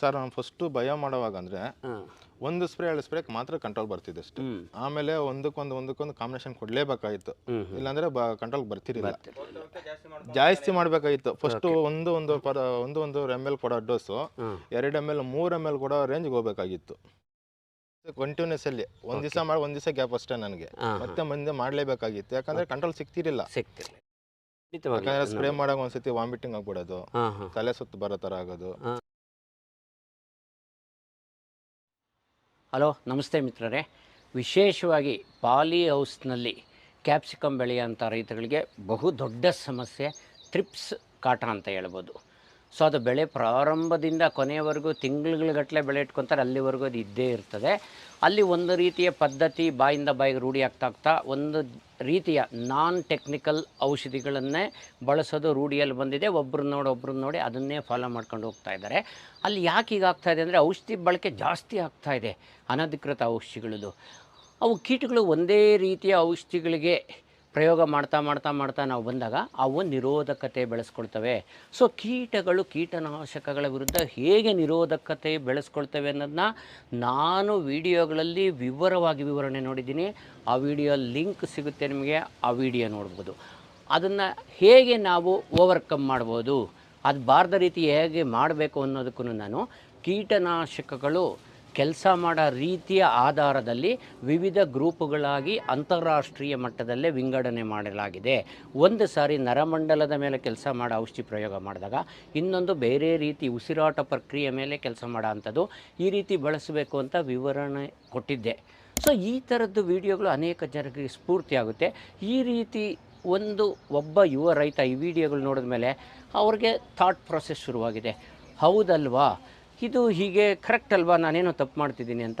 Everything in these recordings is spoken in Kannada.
ಸರ್ ನಾನು ಫಸ್ಟು ಭಯ ಮಾಡುವಾಗ ಅಂದರೆ ಒಂದು ಸ್ಪ್ರೇ ಎರಡು ಸ್ಪ್ರೇ ಮಾತ್ರ ಕಂಟ್ರೋಲ್ ಬರ್ತಿದೆ ಅಷ್ಟೇ. ಆಮೇಲೆ ಒಂದಕ್ಕೊಂದು ಒಂದಕ್ಕೊಂದು ಕಾಂಬಿನೇಷನ್ ಕೊಡಲೇಬೇಕಾಗಿತ್ತು. ಇಲ್ಲಾಂದ್ರೆ ಬ ಕಂಟ್ರೋಲ್ ಬರ್ತಿರಲಿಲ್ಲ. ಜಾಸ್ತಿ ಮಾಡಬೇಕಾಗಿತ್ತು. ಫಸ್ಟು ಒಂದು ಒಂದು ಪರ ಒಂದು ಒಂದು ಎಂ ಎಲ್ ಕೊಡೋ ಡೋಸು ಎರಡು ಎಂ ಎಲ್ ಮೂರು ಎಂ ಎಲ್ ಕೊಡೋ ರೇಂಜ್ಗೆ ಹೋಗ್ಬೇಕಾಗಿತ್ತು. ಕಂಟಿನ್ಯೂಸ್ ಅಲ್ಲಿ. ಒಂದ್ ದಿವಸ ಮಾಡಿ ಒಂದ್ ದಿವಸ ಗ್ಯಾಪ್ ಅಷ್ಟೇ ನನಗೆ. ಮತ್ತೆ ಮುಂದೆ ಮಾಡಲೇಬೇಕಾಗಿತ್ತು. ಯಾಕಂದ್ರೆ ಕಂಟ್ರೋಲ್ ಯಾಕಂದ್ರೆ ಸ್ಪ್ರೇ ಮಾಡೋ ಒಂದ್ಸತಿ ವಾಮಿಟಿಂಗ್ ಆಗ್ಬಿಡೋದು. ತಲೆ ಸುತ್ತ ಬರೋ ತರ ಆಗೋದು. ಹಲೋ, ನಮಸ್ತೆ ಮಿತ್ರರೇ. ವಿಶೇಷವಾಗಿ ಪಾಲಿ ಹೌಸ್ನಲ್ಲಿ ಕ್ಯಾಪ್ಸಿಕಮ್ ಬೆಳೆಯೋಂಥ ರೈತರಿಗೆ ಬಹು ದೊಡ್ಡ ಸಮಸ್ಯೆ ಟ್ರಿಪ್ಸ್ ಕಾಟ ಅಂತ ಹೇಳ್ಬೋದು. ಸೊ ಅದು ಬೆಳೆ ಪ್ರಾರಂಭದಿಂದ ಕೊನೆಯವರೆಗೂ ತಿಂಗಳುಗಟ್ಟಲೆ ಬೆಳೆ ಇಟ್ಕೊತಾರೆ. ಅಲ್ಲಿವರೆಗೂ ಅದು ಇದ್ದೇ ಇರ್ತದೆ. ಅಲ್ಲಿ ಒಂದು ರೀತಿಯ ಪದ್ಧತಿ ಬಾಯಿಂದ ಬಾಯಿಗೆ ರೂಢಿ ಆಗ್ತಾ ಆಗ್ತಾ ಒಂದು ರೀತಿಯ ನಾನ್ ಟೆಕ್ನಿಕಲ್ ಔಷಧಿಗಳನ್ನೇ ಬಳಸೋದು ರೂಢಿಯಲ್ಲಿ ಬಂದಿದೆ. ಒಬ್ಬರು ನೋಡಿ ಒಬ್ರನ್ನ ನೋಡಿ ಅದನ್ನೇ ಫಾಲೋ ಮಾಡ್ಕೊಂಡು ಹೋಗ್ತಾ ಇದ್ದಾರೆ. ಅಲ್ಲಿ ಯಾಕೆ ಈಗ ಆಗ್ತಾ ಇದೆ ಅಂದರೆ ಔಷಧಿ ಬಳಕೆ ಜಾಸ್ತಿ ಆಗ್ತಾ ಇದೆ. ಅನಧಿಕೃತ ಔಷಧಿಗಳದು. ಅವು ಕೀಟಗಳು ಒಂದೇ ರೀತಿಯ ಔಷಧಿಗಳಿಗೆ ಪ್ರಯೋಗ ಮಾಡ್ತಾ ಮಾಡ್ತಾ ಮಾಡ್ತಾ ನಾವು ಬಂದಾಗ ಅವು ನಿರೋಧಕತೆ ಬೆಳೆಸ್ಕೊಳ್ತವೆ. ಸೊ ಕೀಟಗಳು ಕೀಟನಾಶಕಗಳ ವಿರುದ್ಧ ಹೇಗೆ ನಿರೋಧಕತೆ ಬೆಳೆಸ್ಕೊಳ್ತವೆ ಅನ್ನೋದನ್ನ ನಾನು ವಿಡಿಯೋಗಳಲ್ಲಿ ವಿವರವಾಗಿ ವಿವರಣೆ ನೋಡಿದ್ದೀನಿ. ಆ ವಿಡಿಯೋ ಲಿಂಕ್ ಸಿಗುತ್ತೆ ನಿಮಗೆ, ಆ ವಿಡಿಯೋ ನೋಡ್ಬೋದು. ಅದನ್ನು ಹೇಗೆ ನಾವು ಓವರ್ಕಮ್ ಮಾಡ್ಬೋದು, ಅದು ಬಾರದ ರೀತಿ ಹೇಗೆ ಮಾಡಬೇಕು ಅನ್ನೋದಕ್ಕೂ ನಾನು ಕೀಟನಾಶಕಗಳು ಕೆಲಸ ಮಾಡೋ ರೀತಿಯ ಆಧಾರದಲ್ಲಿ ವಿವಿಧ ಗ್ರೂಪುಗಳಾಗಿ ಅಂತಾರಾಷ್ಟ್ರೀಯ ಮಟ್ಟದಲ್ಲೇ ವಿಂಗಡಣೆ ಮಾಡಲಾಗಿದೆ. ಒಂದು ಸಾರಿ ನರಮಂಡಲದ ಮೇಲೆ ಕೆಲಸ ಮಾಡೋ ಔಷಧಿ ಪ್ರಯೋಗ ಮಾಡಿದಾಗ ಇನ್ನೊಂದು ಬೇರೆ ರೀತಿ ಉಸಿರಾಟ ಪ್ರಕ್ರಿಯೆ ಮೇಲೆ ಕೆಲಸ ಮಾಡೋ ಅಂಥದ್ದು ಈ ರೀತಿ ಬಳಸಬೇಕು ಅಂತ ವಿವರಣೆ ಕೊಟ್ಟಿದ್ದೆ. ಸೊ, ಈ ಥರದ್ದು ವಿಡಿಯೋಗಳು ಅನೇಕ ಜನರಿಗೆ ಸ್ಫೂರ್ತಿ ಆಗುತ್ತೆ. ಈ ರೀತಿ ಒಂದು ಒಬ್ಬ ಯುವ ರೈತ ಈ ವಿಡಿಯೋಗಳು ನೋಡಿದ ಮೇಲೆ ಅವ್ರಿಗೆ ಥಾಟ್ ಪ್ರೊಸೆಸ್ ಶುರುವಾಗಿದೆ. ಹೌದಲ್ವಾ? ಇದು ಹೀಗೆ ಕರೆಕ್ಟ್ ಅಲ್ವಾ? ನಾನೇನೋ ತಪ್ಪು ಮಾಡ್ತಿದ್ದೀನಿ ಅಂತ.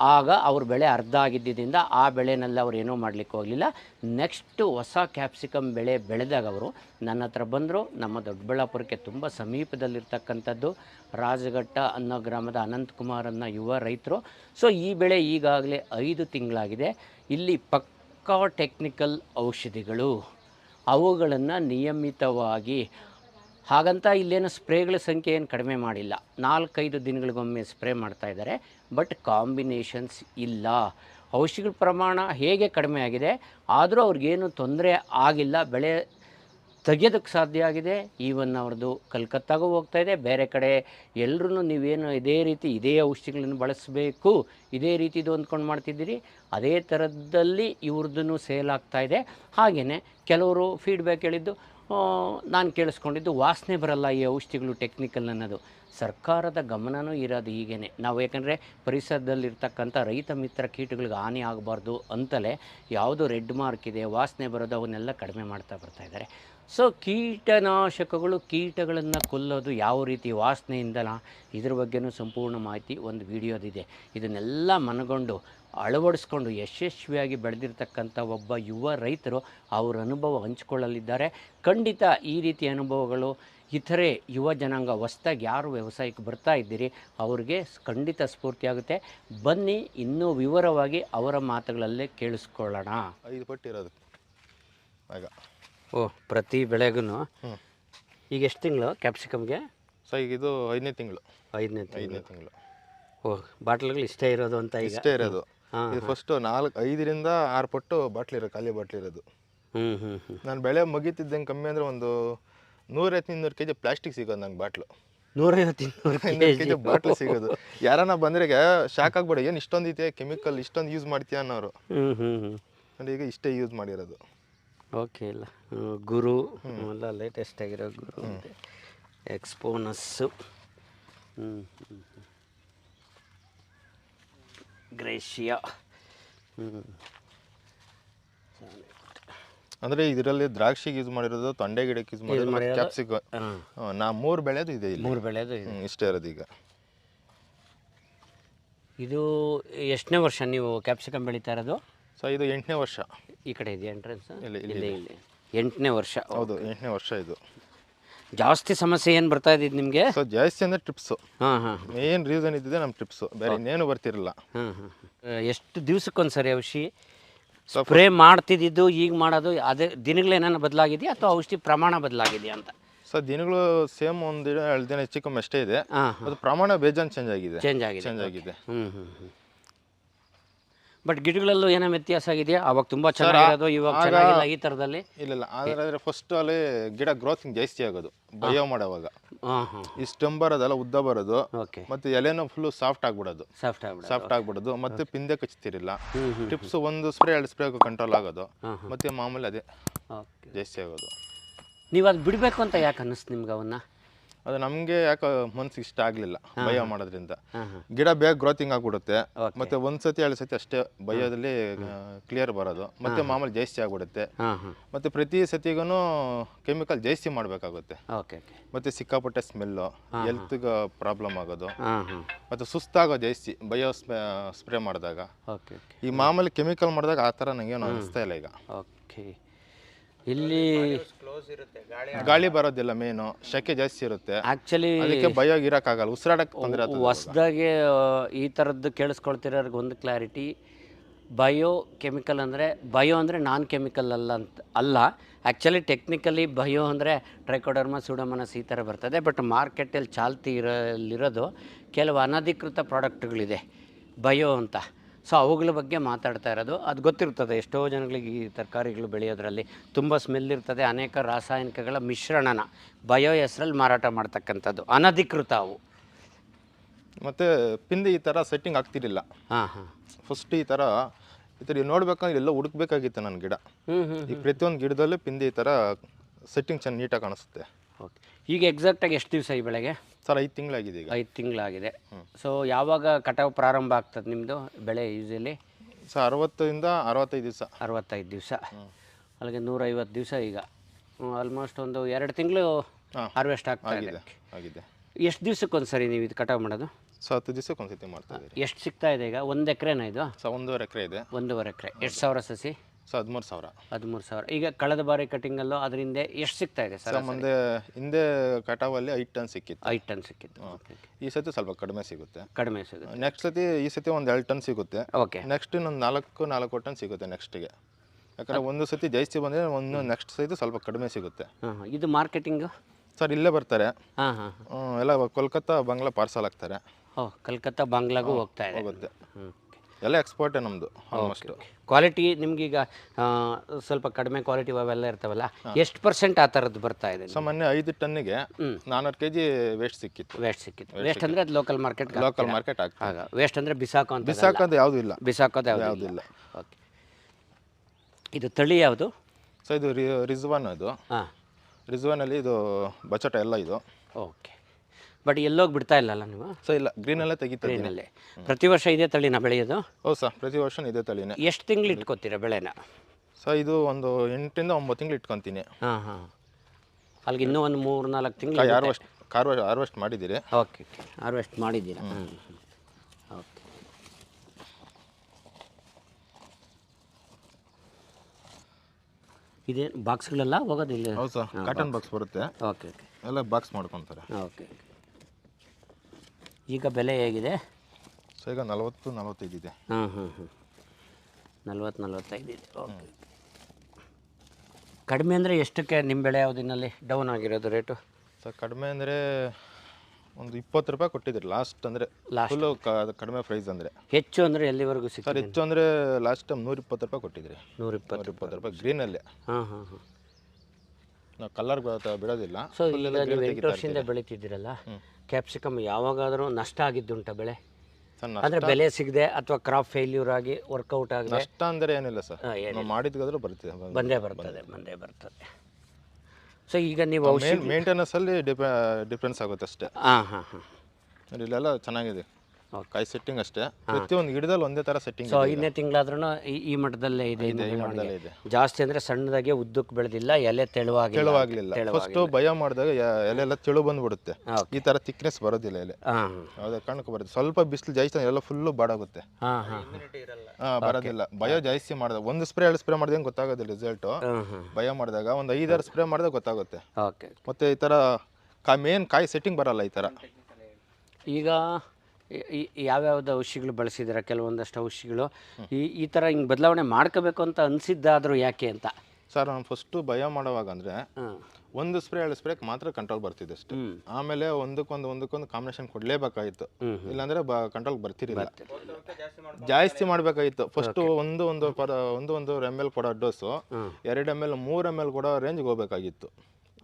ಆಗ ಅವ್ರ ಬೆಳೆ ಅರ್ಧ ಆಗಿದ್ದರಿಂದ ಆ ಬೆಳೆನಲ್ಲಿ ಅವ್ರು ಏನೂ ಮಾಡಲಿಕ್ಕೆ ಹೋಗಲಿಲ್ಲ. ನೆಕ್ಸ್ಟು ಹೊಸ ಕ್ಯಾಪ್ಸಿಕಮ್ ಬೆಳೆ ಬೆಳೆದಾಗ ಅವರು ನನ್ನ ಹತ್ರ ಬಂದರು. ನಮ್ಮ ದೊಡ್ಡಬಳ್ಳಾಪುರಕ್ಕೆ ತುಂಬ ಸಮೀಪದಲ್ಲಿರ್ತಕ್ಕಂಥದ್ದು ರಾಜಘಟ್ಟ ಅನ್ನೋ ಗ್ರಾಮದ ಅನಂತಕುಮಾರ್ ಅನ್ನೋ ಯುವ ರೈತರು. ಸೊ ಈ ಬೆಳೆ ಈಗಾಗಲೇ ಐದು ತಿಂಗಳಾಗಿದೆ. ಇಲ್ಲಿ ಪಕ್ಕಾ ಟೆಕ್ನಿಕಲ್ ಔಷಧಿಗಳು. ಅವುಗಳನ್ನು ನಿಯಮಿತವಾಗಿ ಹಾಗಂತ ಇಲ್ಲೇನು ಸ್ಪ್ರೇಗಳ ಸಂಖ್ಯೆ ಏನು ಕಡಿಮೆ ಮಾಡಿಲ್ಲ. ನಾಲ್ಕೈದು ದಿನಗಳಿಗೊಮ್ಮೆ ಸ್ಪ್ರೇ ಮಾಡ್ತಾ ಇದ್ದಾರೆ, ಬಟ್ ಕಾಂಬಿನೇಷನ್ಸ್ ಇಲ್ಲ. ಔಷಧಿಗಳ ಪ್ರಮಾಣ ಹೇಗೆ ಕಡಿಮೆ ಆಗಿದೆ, ಆದರೂ ಅವ್ರಿಗೇನು ತೊಂದರೆ ಆಗಿಲ್ಲ. ಬೆಳೆ ತೆಗೆಯೋದಕ್ಕೆ ಸಾಧ್ಯ ಆಗಿದೆ. ಈವನ್ ಅವ್ರದ್ದು ಕಲ್ಕತ್ತಾಗೂ ಹೋಗ್ತಾ ಇದೆ. ಬೇರೆ ಕಡೆ ಎಲ್ಲರೂ ನೀವೇನು ಇದೇ ರೀತಿ ಇದೇ ಔಷಧಿಗಳನ್ನು ಬಳಸಬೇಕು, ಇದೇ ರೀತಿದು ಅಂದ್ಕೊಂಡು ಮಾಡ್ತಿದ್ದೀರಿ. ಅದೇ ಥರದಲ್ಲಿ ಇವ್ರದ್ದು ಸೇಲ್ ಆಗ್ತಾ ಇದೆ. ಹಾಗೆಯೇ ಕೆಲವರು ಫೀಡ್ಬ್ಯಾಕ್ ಹೇಳಿದ್ದು ನಾನು ಕೇಳಿಸ್ಕೊಂಡಿದ್ದು ವಾಸನೆ ಬರಲ್ಲ ಈ ಔಷಧಿಗಳು ಟೆಕ್ನಿಕಲ್ ಅನ್ನೋದು. ಸರ್ಕಾರದ ಗಮನವೂ ಇರೋದು ಹೀಗೇ ನಾವು ಯಾಕಂದರೆ ಪರಿಸರದಲ್ಲಿರ್ತಕ್ಕಂಥ ರೈತ ಮಿತ್ರ ಕೀಟಗಳಿಗೆ ಹಾನಿ ಆಗಬಾರ್ದು ಅಂತಲೇ ಯಾವುದು ರೆಡ್ ಮಾರ್ಕ್ ಇದೆ, ವಾಸನೆ ಬರೋದು ಅವನ್ನೆಲ್ಲ ಕಡಿಮೆ ಮಾಡ್ತಾ ಬರ್ತಾ ಇದ್ದಾರೆ. ಸೊ ಕೀಟನಾಶಕಗಳು ಕೀಟಗಳನ್ನು ಕೊಲ್ಲೋದು ಯಾವ ರೀತಿ ವಾಸನೆಯಿಂದಲ ಇದ್ರ ಬಗ್ಗೆನೂ ಸಂಪೂರ್ಣ ಮಾಹಿತಿ ಒಂದು ವಿಡಿಯೋದಿದೆ ಇದನ್ನೆಲ್ಲ ಮನಗೊಂಡು ಅಳವಡಿಸ್ಕೊಂಡು ಯಶಸ್ವಿಯಾಗಿ ಬೆಳೆದಿರ್ತಕ್ಕಂಥ ಒಬ್ಬ ಯುವ ರೈತರು ಅವರ ಅನುಭವ ಹಂಚಿಕೊಳ್ಳಲಿದ್ದಾರೆ. ಖಂಡಿತ ಈ ರೀತಿ ಅನುಭವಗಳು ಇತರೆ ಯುವ ಜನಾಂಗ ಹೊಸ್ದಾಗಿ ಯಾರು ವ್ಯವಸಾಯಕ್ಕೆ ಬರ್ತಾ ಇದ್ದೀರಿ ಅವ್ರಿಗೆ ಖಂಡಿತ ಸ್ಫೂರ್ತಿಯಾಗುತ್ತೆ. ಬನ್ನಿ ಇನ್ನೂ ವಿವರವಾಗಿ ಅವರ ಮಾತುಗಳಲ್ಲೇ ಕೇಳಿಸ್ಕೊಳ್ಳೋಣ. ಐದು ಪಟ್ಟು ಇರೋದು. ಆಗ. ಓ ಪ್ರತಿ ಬೆಳೆಗೂ? ಈಗ ಎಷ್ಟು ತಿಂಗಳು ಕ್ಯಾಪ್ಸಿಕಮ್ಗೆ? ಸೊ ಈಗ ಇದು ಐದನೇ ತಿಂಗಳು. ಐದನೇ ಐದನೇ ತಿಂಗಳು. ಓಹ್ ಓ ಬಾಟ್ಲ್ಗಳು ಇಷ್ಟೇ ಇರೋದು ಅಂತ ಇಷ್ಟೇ ಇರೋದು. ಇದು ಫಸ್ಟ್ ನಾಲ್ಕು ಐದರಿಂದ ಆರು ಪಟ್ಟು ಬಾಟ್ಲಿ ಇರೋ ಖಾಲಿ ಬಾಟ್ಲಿ ಇರೋದು. ನಾನು ಬೆಳೆ ಮುಗಿತಿದ್ದಂಗೆ ಕಮ್ಮಿ ಅಂದರೆ ಒಂದು ನೂರೈವತ್ತು ಇನ್ನೂರು ಕೆ ಜಿ ಪ್ಲಾಸ್ಟಿಕ್ ಸಿಗೋದು ನಂಗೆ ಬಾಟ್ಲು. ನೂರೈವತ್ತು ಇನ್ನೂರು ಕೆ ಜಿ ಬಾಟ್ಲು ಸಿಗೋದು. ಯಾರನ್ನ ಬಂದ್ರಿಗೆ ಶಾಕ್ ಆಗ್ಬೇಡ ಏನು ಇಷ್ಟೊಂದು ಐತೆ ಕೆಮಿಕಲ್ ಇಷ್ಟೊಂದು ಯೂಸ್ ಮಾಡ್ತೀಯ? ಅನ್ನೋರು. ಹ್ಞೂ ನೋಡಿ ಈಗ ಇಷ್ಟೇ ಯೂಸ್ ಮಾಡಿರೋದು. ಓಕೆ ಇಲ್ಲ. ಗುರು. ಎಲ್ಲ ಲೇಟೆಸ್ಟ್ ಆಗಿರೋ ಗುರು ಎಕ್ಸ್ಪೋನಸ್ಸು ಹ್ಞೂ ಗ್ರೇಷಿಯಾ ಅಂದ್ರೆ ಇದರಲ್ಲಿ ದ್ರಾಕ್ಷಿಗೆ ಯೂಸ್ ಮಾಡಿರೋದು ತೊಂಡೆ ಗಿಡಕ್ಕೆ ಯೂಸ್ ಮಾಡಿರೋದು? ಕ್ಯಾಪ್ಸಿಕ ನಾ ಮೂರು ಬೆಳೆದು ಇದೆ ಇಲ್ಲಿ. ಮೂರು ಬೆಳೆದು ಇದೆ. ಹ್ಮ್, ಇಷ್ಟೇ ಇರೋದು ಈಗ. ಇದು ಎಷ್ಟನೇ ವರ್ಷ ನೀವು ಕ್ಯಾಪ್ಸಿಕಮ್ ಬೆಳೀತಾ ಇರೋದು? ಸೊ ಇದು ಎಂಟನೇ ವರ್ಷ. ಈ ಕಡೆ ಇದೆ ಎಂಟ್ರೆನ್ಸ್ ಇಲ್ಲಿ ಇಲ್ಲಿ ಇಲ್ಲಿ ಎಂಟನೇ ವರ್ಷ. ಹೌದು ಎಂಟನೇ ವರ್ಷ ಇದು. ಜಾಸ್ತಿ ಸಮಸ್ಯೆ ಏನು ಬರ್ತಾ ಇದ್ದಿದ್ದು ನಿಮಗೆ? ಸೊ ಜಾಸ್ತಿ ಅಂದ್ರೆ ಟ್ರಿಪ್ಸು ಹಾಂ ಹಾಂ ಮೇನ್ ರೀಸನ್ ಇದ್ದಿದೆ ನಮ್ಮ ಟ್ರಿಪ್ಸು ಬೇರೆ ಇನ್ನೇನು ಬರ್ತಿರಲ್ಲ ಹಾಂ ಹಾಂ ಎಷ್ಟು ದಿವ್ಸಕ್ಕೊಂದ್ಸರಿ ಔಷಧಿ? ಸ್ಪ್ರೇ ಮಾಡ್ತಿದ್ದಿದ್ದು ಈಗ ಮಾಡೋದು ಅದೇ ದಿನಗಳೇನಾನ ಬದಲಾಗಿದೆಯಾ ಅಥವಾ ಔಷಧಿ ಪ್ರಮಾಣ ಬದಲಾಗಿದೆಯಾ ಅಂತ? ಸರ್ ದಿನಗಳು ಸೇಮ್ ಒಂದು ದಿನ ಎರಡು ದಿನ ಹೆಚ್ಚು ಕಮ್ಮಿ ಅಷ್ಟೇ ಇದೆ. ಅದು ಪ್ರಮಾಣ ಬೇಜಾನ್ ಚೇಂಜ್ ಆಗಿದೆ. ಚೇಂಜ್ ಆಗಿದೆ. ಚೇಂಜ್ ಆಗಿದೆ. ಹ್ಞೂ ಹ್ಞೂ ಹ್ಞೂ ಬಟ್ ಗಿಡಗಳಲ್ಲೂ ಏನೋ ವ್ಯತ್ಯಾಸ ಆಗಿದೆಯಾ ಅವಾಗ ತುಂಬಾ ಚೆನ್ನಾಗಿರೋದು ಇವಾಗ ಆಗ- ಚೆನ್ನಾಗಿಲ್ಲ ಈ ಥರದಲ್ಲಿ ಇಲ್ಲ ಇಲ್ಲ ಆದರೆ ಫಸ್ಟ್ ಅಲ್ಲಿ ಗಿಡ ಗ್ರೋಥಿಂಗ್ ಜಾಸ್ತಿ ಆಗೋದು. ಬಯೋ ಮಾಡೋವಾಗ. ಹಾಂ ಹಾಂ ಈ ಸ್ಟೆಮ್ ಬರೋದಲ್ಲ ಉದ್ದ ಬರೋದು. ಓಕೆ ಮತ್ತೆ ಎಲೆನೂ ಫುಲ್ ಸಾಫ್ಟ್ ಆಗ್ಬಿಡೋದು. ಸಾಫ್ಟ್ ಆಗ್ಬಿಡ ಸಾಫ್ಟ್ ಆಗ್ಬಿಡೋದು. ಮತ್ತೆ ಪಿಂದೆ ಕಚ್ತಿರಿಲ್ಲ ಟಿಪ್ಸ್ ಒಂದು ಸ್ಪ್ರೇ ಎರಡು ಸ್ಪ್ರೇ ಕಂಟ್ರೋಲ್ ಆಗೋದು. ಹಾಂ ಹಾಂ. ಮತ್ತೆ ಮಾಮೂಲಿ ಅದೇ ಓಕೆ ಜಾಸ್ತಿ ಆಗೋದು. ನೀವು ಅದು ಬಿಡಬೇಕು ಅಂತ ಯಾಕೆ ಅನ್ನಿಸ್ತು ನಿಮ್ಗೆ ಅವನ್ನ? ಅದು ನಮಗೆ ಯಾಕೆ ಮನ್ಸಿಗೆ ಇಷ್ಟ ಆಗಲಿಲ್ಲ ಭಯ ಮಾಡೋದ್ರಿಂದ. ಗಿಡ ಬೇಗ ಗ್ರೋತಿಂಗ್ ಆಗ್ಬಿಡುತ್ತೆ. ಮತ್ತೆ ಒಂದ್ಸತಿ ಎರಡು ಸತಿ ಅಷ್ಟೇ ಬಯೋದಲ್ಲಿ ಕ್ಲಿಯರ್ ಬರೋದು. ಮತ್ತೆ ಮಾಮೂಲಿ ಜಾಸ್ತಿ ಆಗ್ಬಿಡುತ್ತೆ. ಮತ್ತೆ ಪ್ರತಿ ಸತಿಗೂ ಕೆಮಿಕಲ್ ಜಾಸ್ತಿ ಮಾಡಬೇಕಾಗುತ್ತೆ. ಮತ್ತೆ ಸಿಕ್ಕಾಪಟ್ಟೆ ಸ್ಮೆಲ್ಲು ಹೆಲ್ತ್ಗೆ ಪ್ರಾಬ್ಲಮ್ ಆಗೋದು. ಮತ್ತೆ ಸುಸ್ತಾಗೋ ಜಾಸ್ತಿ ಬಯೋ ಸ್ಪ್ರೇ ಮಾಡಿದಾಗ. ಈ ಮಾಮೂಲಿ ಕೆಮಿಕಲ್ ಮಾಡಿದಾಗ ಆ ಥರ ನನಗೇನು ಅನಿಸ್ತಾ ಇಲ್ಲ ಈಗ. ಓಕೆ ಇಲ್ಲಿ ಗಾಳಿ ಬರೋದಿಲ್ಲ ಮೇನು ಶೆಕೆ ಜಾಸ್ತಿ ಇರುತ್ತೆ. ಆಕ್ಚುಲಿ ಅದಕ್ಕೆ ಭಯ ಇರೋಕ್ಕಾಗಲ್ಲ. ಉಸಿರಾಡಕ್ಕೆ ತೊಂದರೆ ಹೊಸ್ದಾಗೆ ಈ ಥರದ್ದು ಕೇಳಿಸ್ಕೊಳ್ತಿರೋರ್ಗೆ ಒಂದು ಕ್ಲಾರಿಟಿ ಬಯೋ ಕೆಮಿಕಲ್ ಅಂದರೆ ಬಯೋ ಅಂದರೆ ನಾನ್ ಕೆಮಿಕಲ್ ಅಲ್ಲ ಅಂತ ಅಲ್ಲ. ಆ್ಯಕ್ಚುಲಿ ಟೆಕ್ನಿಕಲಿ ಬಯೋ ಅಂದರೆ ಟ್ರೈಕೋಡರ್ಮ ಸೂಡಮನಸ್ ಈ ಥರ ಬರ್ತದೆ. ಬಟ್ ಮಾರ್ಕೆಟಲ್ಲಿ ಚಾಲ್ತಿ ಇರಲಿರೋದು ಕೆಲವು ಅನಧಿಕೃತ ಪ್ರಾಡಕ್ಟ್ಗಳಿದೆ ಬಯೋ ಅಂತ. ಸೊ ಅವುಗಳ ಬಗ್ಗೆ ಮಾತಾಡ್ತಾ ಇರೋದು. ಅದು ಗೊತ್ತಿರ್ತದೆ ಎಷ್ಟೋ ಜನಗಳಿಗೆ ಈ ತರಕಾರಿಗಳು ಬೆಳೆಯೋದ್ರಲ್ಲಿ ತುಂಬ ಸ್ಮೆಲ್ ಇರ್ತದೆ. ಅನೇಕ ರಾಸಾಯನಿಕಗಳ ಮಿಶ್ರಣನ ಬಯೋ ಹೆಸ್ರಲ್ಲಿ ಮಾರಾಟ ಮಾಡ್ತಕ್ಕಂಥದ್ದು. ಅನಧಿಕೃತ ಅವು. ಮತ್ತು ಪಿಂದೆ ಈ ಥರ ಸೆಟ್ಟಿಂಗ್ ಆಗ್ತಿರಲಿಲ್ಲ. ಹಾಂ ಹಾಂ. ಫಸ್ಟ್ ಈ ಥರ ಈ ಥರ ನೋಡ್ಬೇಕಂದ್ರೆ ಎಲ್ಲ ಹುಡುಕ್ಬೇಕಾಗಿತ್ತು ನನ್ನ ಗಿಡ. ಹ್ಞೂ ಹ್ಞೂ ಈ ಪ್ರತಿಯೊಂದು ಗಿಡದಲ್ಲೂ ಪಿಂದೆ ಈ ಥರ ಸೆಟ್ಟಿಂಗ್ ಚೆನ್ನಾಗಿ ನೀಟಾಗಿ ಕಾಣಿಸುತ್ತೆ. ಓಕೆ ಈಗ ಎಕ್ಸಾಕ್ಟಾಗಿ ಎಷ್ಟು ದಿವಸ ಈ ಬೆಳೆಗೆ? ಸರ್ ಐದು ತಿಂಗಳಾಗಿದೆ ಈಗ. ಐದು ತಿಂಗಳಾಗಿದೆ. ಸೊ ಯಾವಾಗ ಕಟಾವು ಪ್ರಾರಂಭ ಆಗ್ತದೆ ನಿಮ್ಮದು ಬೆಳೆ ಯೂಸಲಿ ಸರ್ ಅರವತ್ತರಿಂದ ಅರವತ್ತೈದು ದಿವಸ. ಅರವತ್ತೈದು ದಿವಸ. ಅಲ್ಲಿಗೆ ನೂರೈವತ್ತು ದಿವಸ ಈಗ. ಆಲ್ಮೋಸ್ಟ್ ಒಂದು ಎರಡು ತಿಂಗಳು ಹಾರ್ವೆಸ್ಟ್ ಆಗ್ತಾ ಇದೆ. ಆಗಿದೆ ಎಷ್ಟು ದಿವ್ಸಕ್ಕೊಂದು ಸರಿ ನೀವು ಇದು ಕಟಾವು ಮಾಡೋದು? ಸೊ ಹತ್ತು ದಿವಸಕ್ಕೆ ಒಂದು ಸತಿ ಮಾಡ್ತಾ ಎಷ್ಟು ಸಿಗ್ತಾ ಇದೆ ಈಗ? ಒಂದು ಎಕರೆನ ಇದು? ಸೊ ಒಂದೂವರೆ ಎಕರೆ ಇದೆ. ಒಂದೂವರೆ ಎಕರೆ. ಎಷ್ಟು ಸಾವಿರ ಸಸಿ? ಸೊ ಹದಿಮೂರು ಸಾವಿರ. ಹದಿಮೂರು ಸಾವಿರ. ಈಗ ಕಳೆದ ಬಾರಿ ಕಟಿಂಗಲ್ಲೂ ಅದರಿಂದ ಎಷ್ಟು ಸಿಗ್ತಾ ಇದೆ ಸರ್ ಮುಂದೆ ಹಿಂದೆ ಕಟಾವಲ್ಲಿ ಐದು ಟನ್ ಸಿಕ್ಕಿತ್ತು. ಐದು ಟನ್ ಸಿಕ್ಕಿತ್ತು. ಈ ಸತಿ ಸ್ವಲ್ಪ ಕಡಿಮೆ ಸಿಗುತ್ತೆ. ಕಡಿಮೆ ಸಿಗುತ್ತೆ. ನೆಕ್ಸ್ಟ್ ಸತಿ ಈ ಸತಿ ಒಂದು ಎರಡು ಟನ್ ಸಿಗುತ್ತೆ. ಓಕೆ ನೆಕ್ಸ್ಟ್ ಇನ್ನೊಂದು ನಾಲ್ಕು ನಾಲ್ಕು ಟನ್ ಸಿಗುತ್ತೆ ನೆಕ್ಸ್ಟಿಗೆ ಯಾಕಂದ್ರೆ ಒಂದು ಸತಿ ಜಾಸ್ತಿ ಬಂದರೆ ಒಂದು ನೆಕ್ಸ್ಟ್ ಸತಿ ಸ್ವಲ್ಪ ಕಡಿಮೆ ಸಿಗುತ್ತೆ. ಇದು ಮಾರ್ಕೆಟಿಂಗು ಸರ್ ಇಲ್ಲೇ ಬರ್ತಾರೆ. ಹಾಂ ಹಾಂ ಹ್ಮ್, ಎಲ್ಲ ಕೋಲ್ಕತ್ತಾ ಬಂಗ್ಲಾ ಪಾರ್ಸಲ್ ಆಗ್ತಾರೆ ಓಹ್ ಕಲ್ಕತ್ತಾ ಬಾಂಗ್ಲಾಗೂ ಹೋಗ್ತಾ ಇದೆ. ಹೋಗುತ್ತೆ. ಹ್ಞೂ ಎಲ್ಲ ಎಕ್ಸ್ಪೋರ್ಟೇ ನಮ್ಮದು ಆಲ್ಮೋಸ್ಟ್ ಕ್ವಾಲಿಟಿ ನಿಮ್ಗೀಗ ಆ, ಸ್ವಲ್ಪ ಕಡಿಮೆ ಕ್ವಾಲಿಟಿ ಅವೆಲ್ಲ ಇರ್ತಾವಲ್ಲ ಎಷ್ಟು ಪರ್ಸೆಂಟ್ ಆ ಥರದ್ದು ಬರ್ತಾ ಇದೆ ಸೊ ಮೊನ್ನೆ ಐದು ಟನ್ನಿಗೆ ನಾನ್ನೂರು ಕೆ ಜಿ ವೇಸ್ಟ್ ಸಿಕ್ಕಿತ್ತು. ವೇಸ್ಟ್ ಸಿಕ್ಕಿತ್ತು. ವೇಸ್ಟ್ ಅಂದರೆ ಅದು ಲೋಕಲ್ ಮಾರ್ಕೆಟ್ ಲೋಕಲ್ ಮಾರ್ಕೆಟ್ ಆಗ್ತದೆ ಆಗ ವೇಸ್ಟ್ ಅಂದರೆ ಬಿಸಾಕೋ ಅಂತ ಬಿಸಾಕೋದು ಯಾವುದೂ ಇಲ್ಲ. ಬಿಸಾಕೋದು ಯಾವುದಿಲ್ಲ ಓಕೆ ಇದು ತಳಿ ಯಾವುದು? ಸೊ ಇದು ರಿ ರಿಜ್ವಾನ್ ಅದು. ಹಾಂ. ರಿಜ್ವಾನಲ್ಲಿ ಇದು ಬಚಟ ಎಲ್ಲ ಇದು. ಓಕೆ ಬಟ್ ಎಲ್ಲೋಗಿ ಬಿಡ್ತಾ ಇಲ್ಲಲ್ಲ ನೀವು? ಸೊ ಇಲ್ಲ. ಗ್ರೀನಲ್ಲೇ ಗ್ರೀನ್ ಟ್ರೈನಲ್ಲಿ ಪ್ರತಿ ವರ್ಷ ಇದೇ ತಳಿನ ಬೆಳೆಯೋದು? ಹೌದು ಸರ್. ಪ್ರತಿ ವರ್ಷ ಇದೇ ತಳಿನೇ. ಎಷ್ಟು ತಿಂಗಳು ಇಟ್ಕೋತೀರಾ ಬೆಳೆನ? ಸೊ ಇದು ಒಂದು ಎಂಟರಿಂದ ಒಂಬತ್ತು ತಿಂಗಳು ಇಟ್ಕೊತೀನಿ. ಹಾಂ ಹಾಂ. ಅಲ್ಲಿಗೆ ಇನ್ನೂ ಒಂದು ಮೂರು ನಾಲ್ಕು ತಿಂಗಳು ಹಾರ್ವೆಸ್ಟ್ ಕಾರ್ ಹಾರ್ವೆಸ್ಟ್ ಮಾಡಿದ್ದೀರಿ. ಓಕೆ ಓಕೆ ಹಾರ್ವೆಸ್ಟ್ ಮಾಡಿದ್ದೀರಾ? ಓಕೆ ಇದೇನು ಬಾಕ್ಸ್ಗಳೆಲ್ಲ ಹೋಗೋದಿಲ್ಲ ಹೌದು ಸರ್. ಕಾಟನ್ ಬಾಕ್ಸ್ ಬರುತ್ತೆ. ಓಕೆ ಓಕೆ ಎಲ್ಲ ಬಾಕ್ಸ್ ಮಾಡ್ಕೊತಾರೆ. ಓಕೆ ಈಗ ಬೆಲೆ ಹೇಗಿದೆ? ಸೊ ಈಗ ನಲವತ್ತು ನಲವತ್ತೈದು ಇದೆ. ಹಾಂ ಹಾಂ ಹಾಂ. ನಲ್ವತ್ತು ನಲ್ವತ್ತೈದು ಇದೆ. ಓಕೆ ಕಡಿಮೆ ಅಂದರೆ ಎಷ್ಟಕ್ಕೆ ನಿಮ್ಮ ಬೆಳೆ ಯಾವುದಿನಲ್ಲಿ ಡೌನ್ ಆಗಿರೋದು ರೇಟು ಸೊ ಕಡಿಮೆ ಅಂದರೆ ಒಂದು ಇಪ್ಪತ್ತು ರೂಪಾಯಿ ಕೊಟ್ಟಿದ್ರು ಲಾಸ್ಟ್ ಅಂದರೆ. Last. ಫುಲ್ಲು ಕಡಿಮೆ ಪ್ರೈಸ್ ಅಂದರೆ. ಹೆಚ್ಚು ಅಂದರೆ ಎಲ್ಲಿವರೆಗೂ ಸರ್ ಸಿಗ್ತದೆ? ಹೆಚ್ಚು ಅಂದರೆ ಲಾಸ್ಟ್ ಟೈಮ್ ನೂರ ಇಪ್ಪತ್ತು ರೂಪಾಯಿ ಕೊಟ್ಟಿದ್ರಿ. ನೂರಿಪ್ಪತ್ತು ನೂರ ಇಪ್ಪತ್ತು ರೂಪಾಯಿ ಗ್ರೀನಲ್ಲೇ ಹಾಂ ಹಾಂ ಹಾಂ. ನಾವು ಕಲರ್ ಬಿಡೋದಿಲ್ಲ. ಸೊ ಈಗ ನೀವು ಎಂಟು ವರ್ಷದಿಂದ ಬೆಳೀತಿದ್ದೀರಲ್ಲ? ಕ್ಯಾಪ್ಸಿಕಮ್ ಯಾವಾಗಾದರೂ ನಷ್ಟ ಆಗಿದ್ದುಂಟ ಬೆಳೆ? ಅಂದರೆ ಬೆಲೆ ಸಿಗದೆ ಅಥವಾ ಕ್ರಾಪ್ ಫೇಲ್ಯೂರ್ ಆಗಿ ವರ್ಕೌಟ್ ಆಗಿ ನಷ್ಟ ಅಂದರೆ ಏನಿಲ್ಲ ಸರ್. ಮಾಡಿದ್ಗಾದ್ರೂ ಬರ್ತದೆ ಬಂದೇ ಬರ್ತದೆ ಬಂದೇ ಬರ್ತದೆ. ಸೊ ಈಗ ನೀವು ಮೇಂಟೆನೆನ್ಸಲ್ಲಿ ಡಿಫ್ರೆನ್ಸ್ ಆಗುತ್ತೆ ಅಷ್ಟೇ. ಹಾಂ ಹಾಂ ಹಾಂ. ಇಲ್ಲೆಲ್ಲ ಚೆನ್ನಾಗಿದೆ. ಕಾಯಿ ಸೆಟ್ಟಿಂಗ್ ಅಷ್ಟೇ. ಪ್ರತಿಯೊಂದು ಗಿಡದಲ್ಲಿ ಒಂದೇ ತರ ಸೆಟ್ಟಿಂಗ್ ಸೊ ಐದನೇ ತಿಂಗಳಾದ್ರೂ ಈ ಈ ಮಟ್ಟದಲ್ಲೇ ಇದೆ ಇನ್ನು ಬೆಳವಣಿಗೆ. ಇದೆ. ಜಾಸ್ತಿ ಅಂದ್ರೆ ಸಣ್ಣದಾಗಿ ಉದ್ದಕ್ಕೆ ಬೆಳೆದಿಲ್ಲ ಎಲೆ ತೆಳುವಾಗಿ ತೆಳುವಾಗ್ಲಿಲ್ಲ ಫಸ್ಟ್ ಭಯ ಮಾಡಿದಾಗ ಎಲೆ ಎಲ್ಲ ತೆಳು ಬಂದ್ಬಿಡುತ್ತೆ. ಈ ತರ ತಿಕ್ನೆಸ್ ಬರೋದಿಲ್ಲ ಎಲೆ. ಹಾಂ. ಯಾವುದೇ ಕಾರಣಕ್ಕೂ ಬರುತ್ತೆ ಸ್ವಲ್ಪ ಬಿಸಿಲು ಜಾಸ್ತಿ ಎಲ್ಲ ಫುಲ್ಲು ಬಾಡಾಗುತ್ತೆ. ಹಾಂ ಹಾಂ ಹಾಂ. ಬರೋದಿಲ್ಲ. ಭಯ ಜಾಸ್ತಿ ಮಾಡಿದಾಗ ಒಂದು ಸ್ಪ್ರೇ ಎರಡು ಸ್ಪ್ರೇ ಮಾಡಿದಂಗೆ ಗೊತ್ತಾಗೋದಿಲ್ಲ ರಿಸಲ್ಟ್ ಹಾಂ ಭಯ ಮಾಡಿದಾಗ ಒಂದು ಐದಾರು ಸ್ಪ್ರೇ ಮಾಡಿದಾಗ ಗೊತ್ತಾಗುತ್ತೆ. ಓಕೆ ಮತ್ತೆ ಈ ತರ ಕಾ ಮೇನ್ ಕಾಯಿ ಸೆಟ್ಟಿಂಗ್ ಬರಲ್ಲ ಈ ತರ. ಈಗ ಯಾವ್ಯಾವ್ದು ಔಷಧಿಗಳು ಬಳಸಿದ್ದೀರಾ ಕೆಲವೊಂದಷ್ಟು ಔಷಧಿಗಳು. ಈ ಈ ಥರ ಹಿಂಗೆ ಬದಲಾವಣೆ ಮಾಡ್ಕೋಬೇಕು ಅಂತ ಅನಿಸಿದ್ದಾದರೂ ಯಾಕೆ ಅಂತ? ಸರ್ ನಾನು ಫಸ್ಟು ಭಯ ಮಾಡುವಾಗ ಅಂದರೆ ಒಂದು ಸ್ಪ್ರೇ ಎರಡು ಸ್ಪ್ರೇಗೆ ಮಾತ್ರ ಕಂಟ್ರೋಲ್ ಬರ್ತಿದೆ ಅಷ್ಟೇ. ಆಮೇಲೆ ಒಂದಕ್ಕೊಂದು ಒಂದಕ್ಕೊಂದು ಕಾಂಬಿನೇಷನ್ ಕೊಡಲೇಬೇಕಾಗಿತ್ತು. ಇಲ್ಲಾಂದರೆ ಕಂಟ್ರೋಲ್ಗೆ ಬರ್ತಿರಲಿಲ್ಲ. ಜಾಸ್ತಿ ಮಾಡಬೇಕಾಗಿತ್ತು. ಫಸ್ಟು ಒಂದು ಒಂದು ಪರ ಒಂದು ಒಂದು ಎಂ ಎಲ್ ಕೊಡೋ ಡೋಸು. ಎರಡು ಎಂ ಎಲ್ ಮೂರು ಎಂ ಎಲ್ ಕೊಡೋ ರೇಂಜ್ಗೆ ಹೋಗ್ಬೇಕಾಗಿತ್ತು.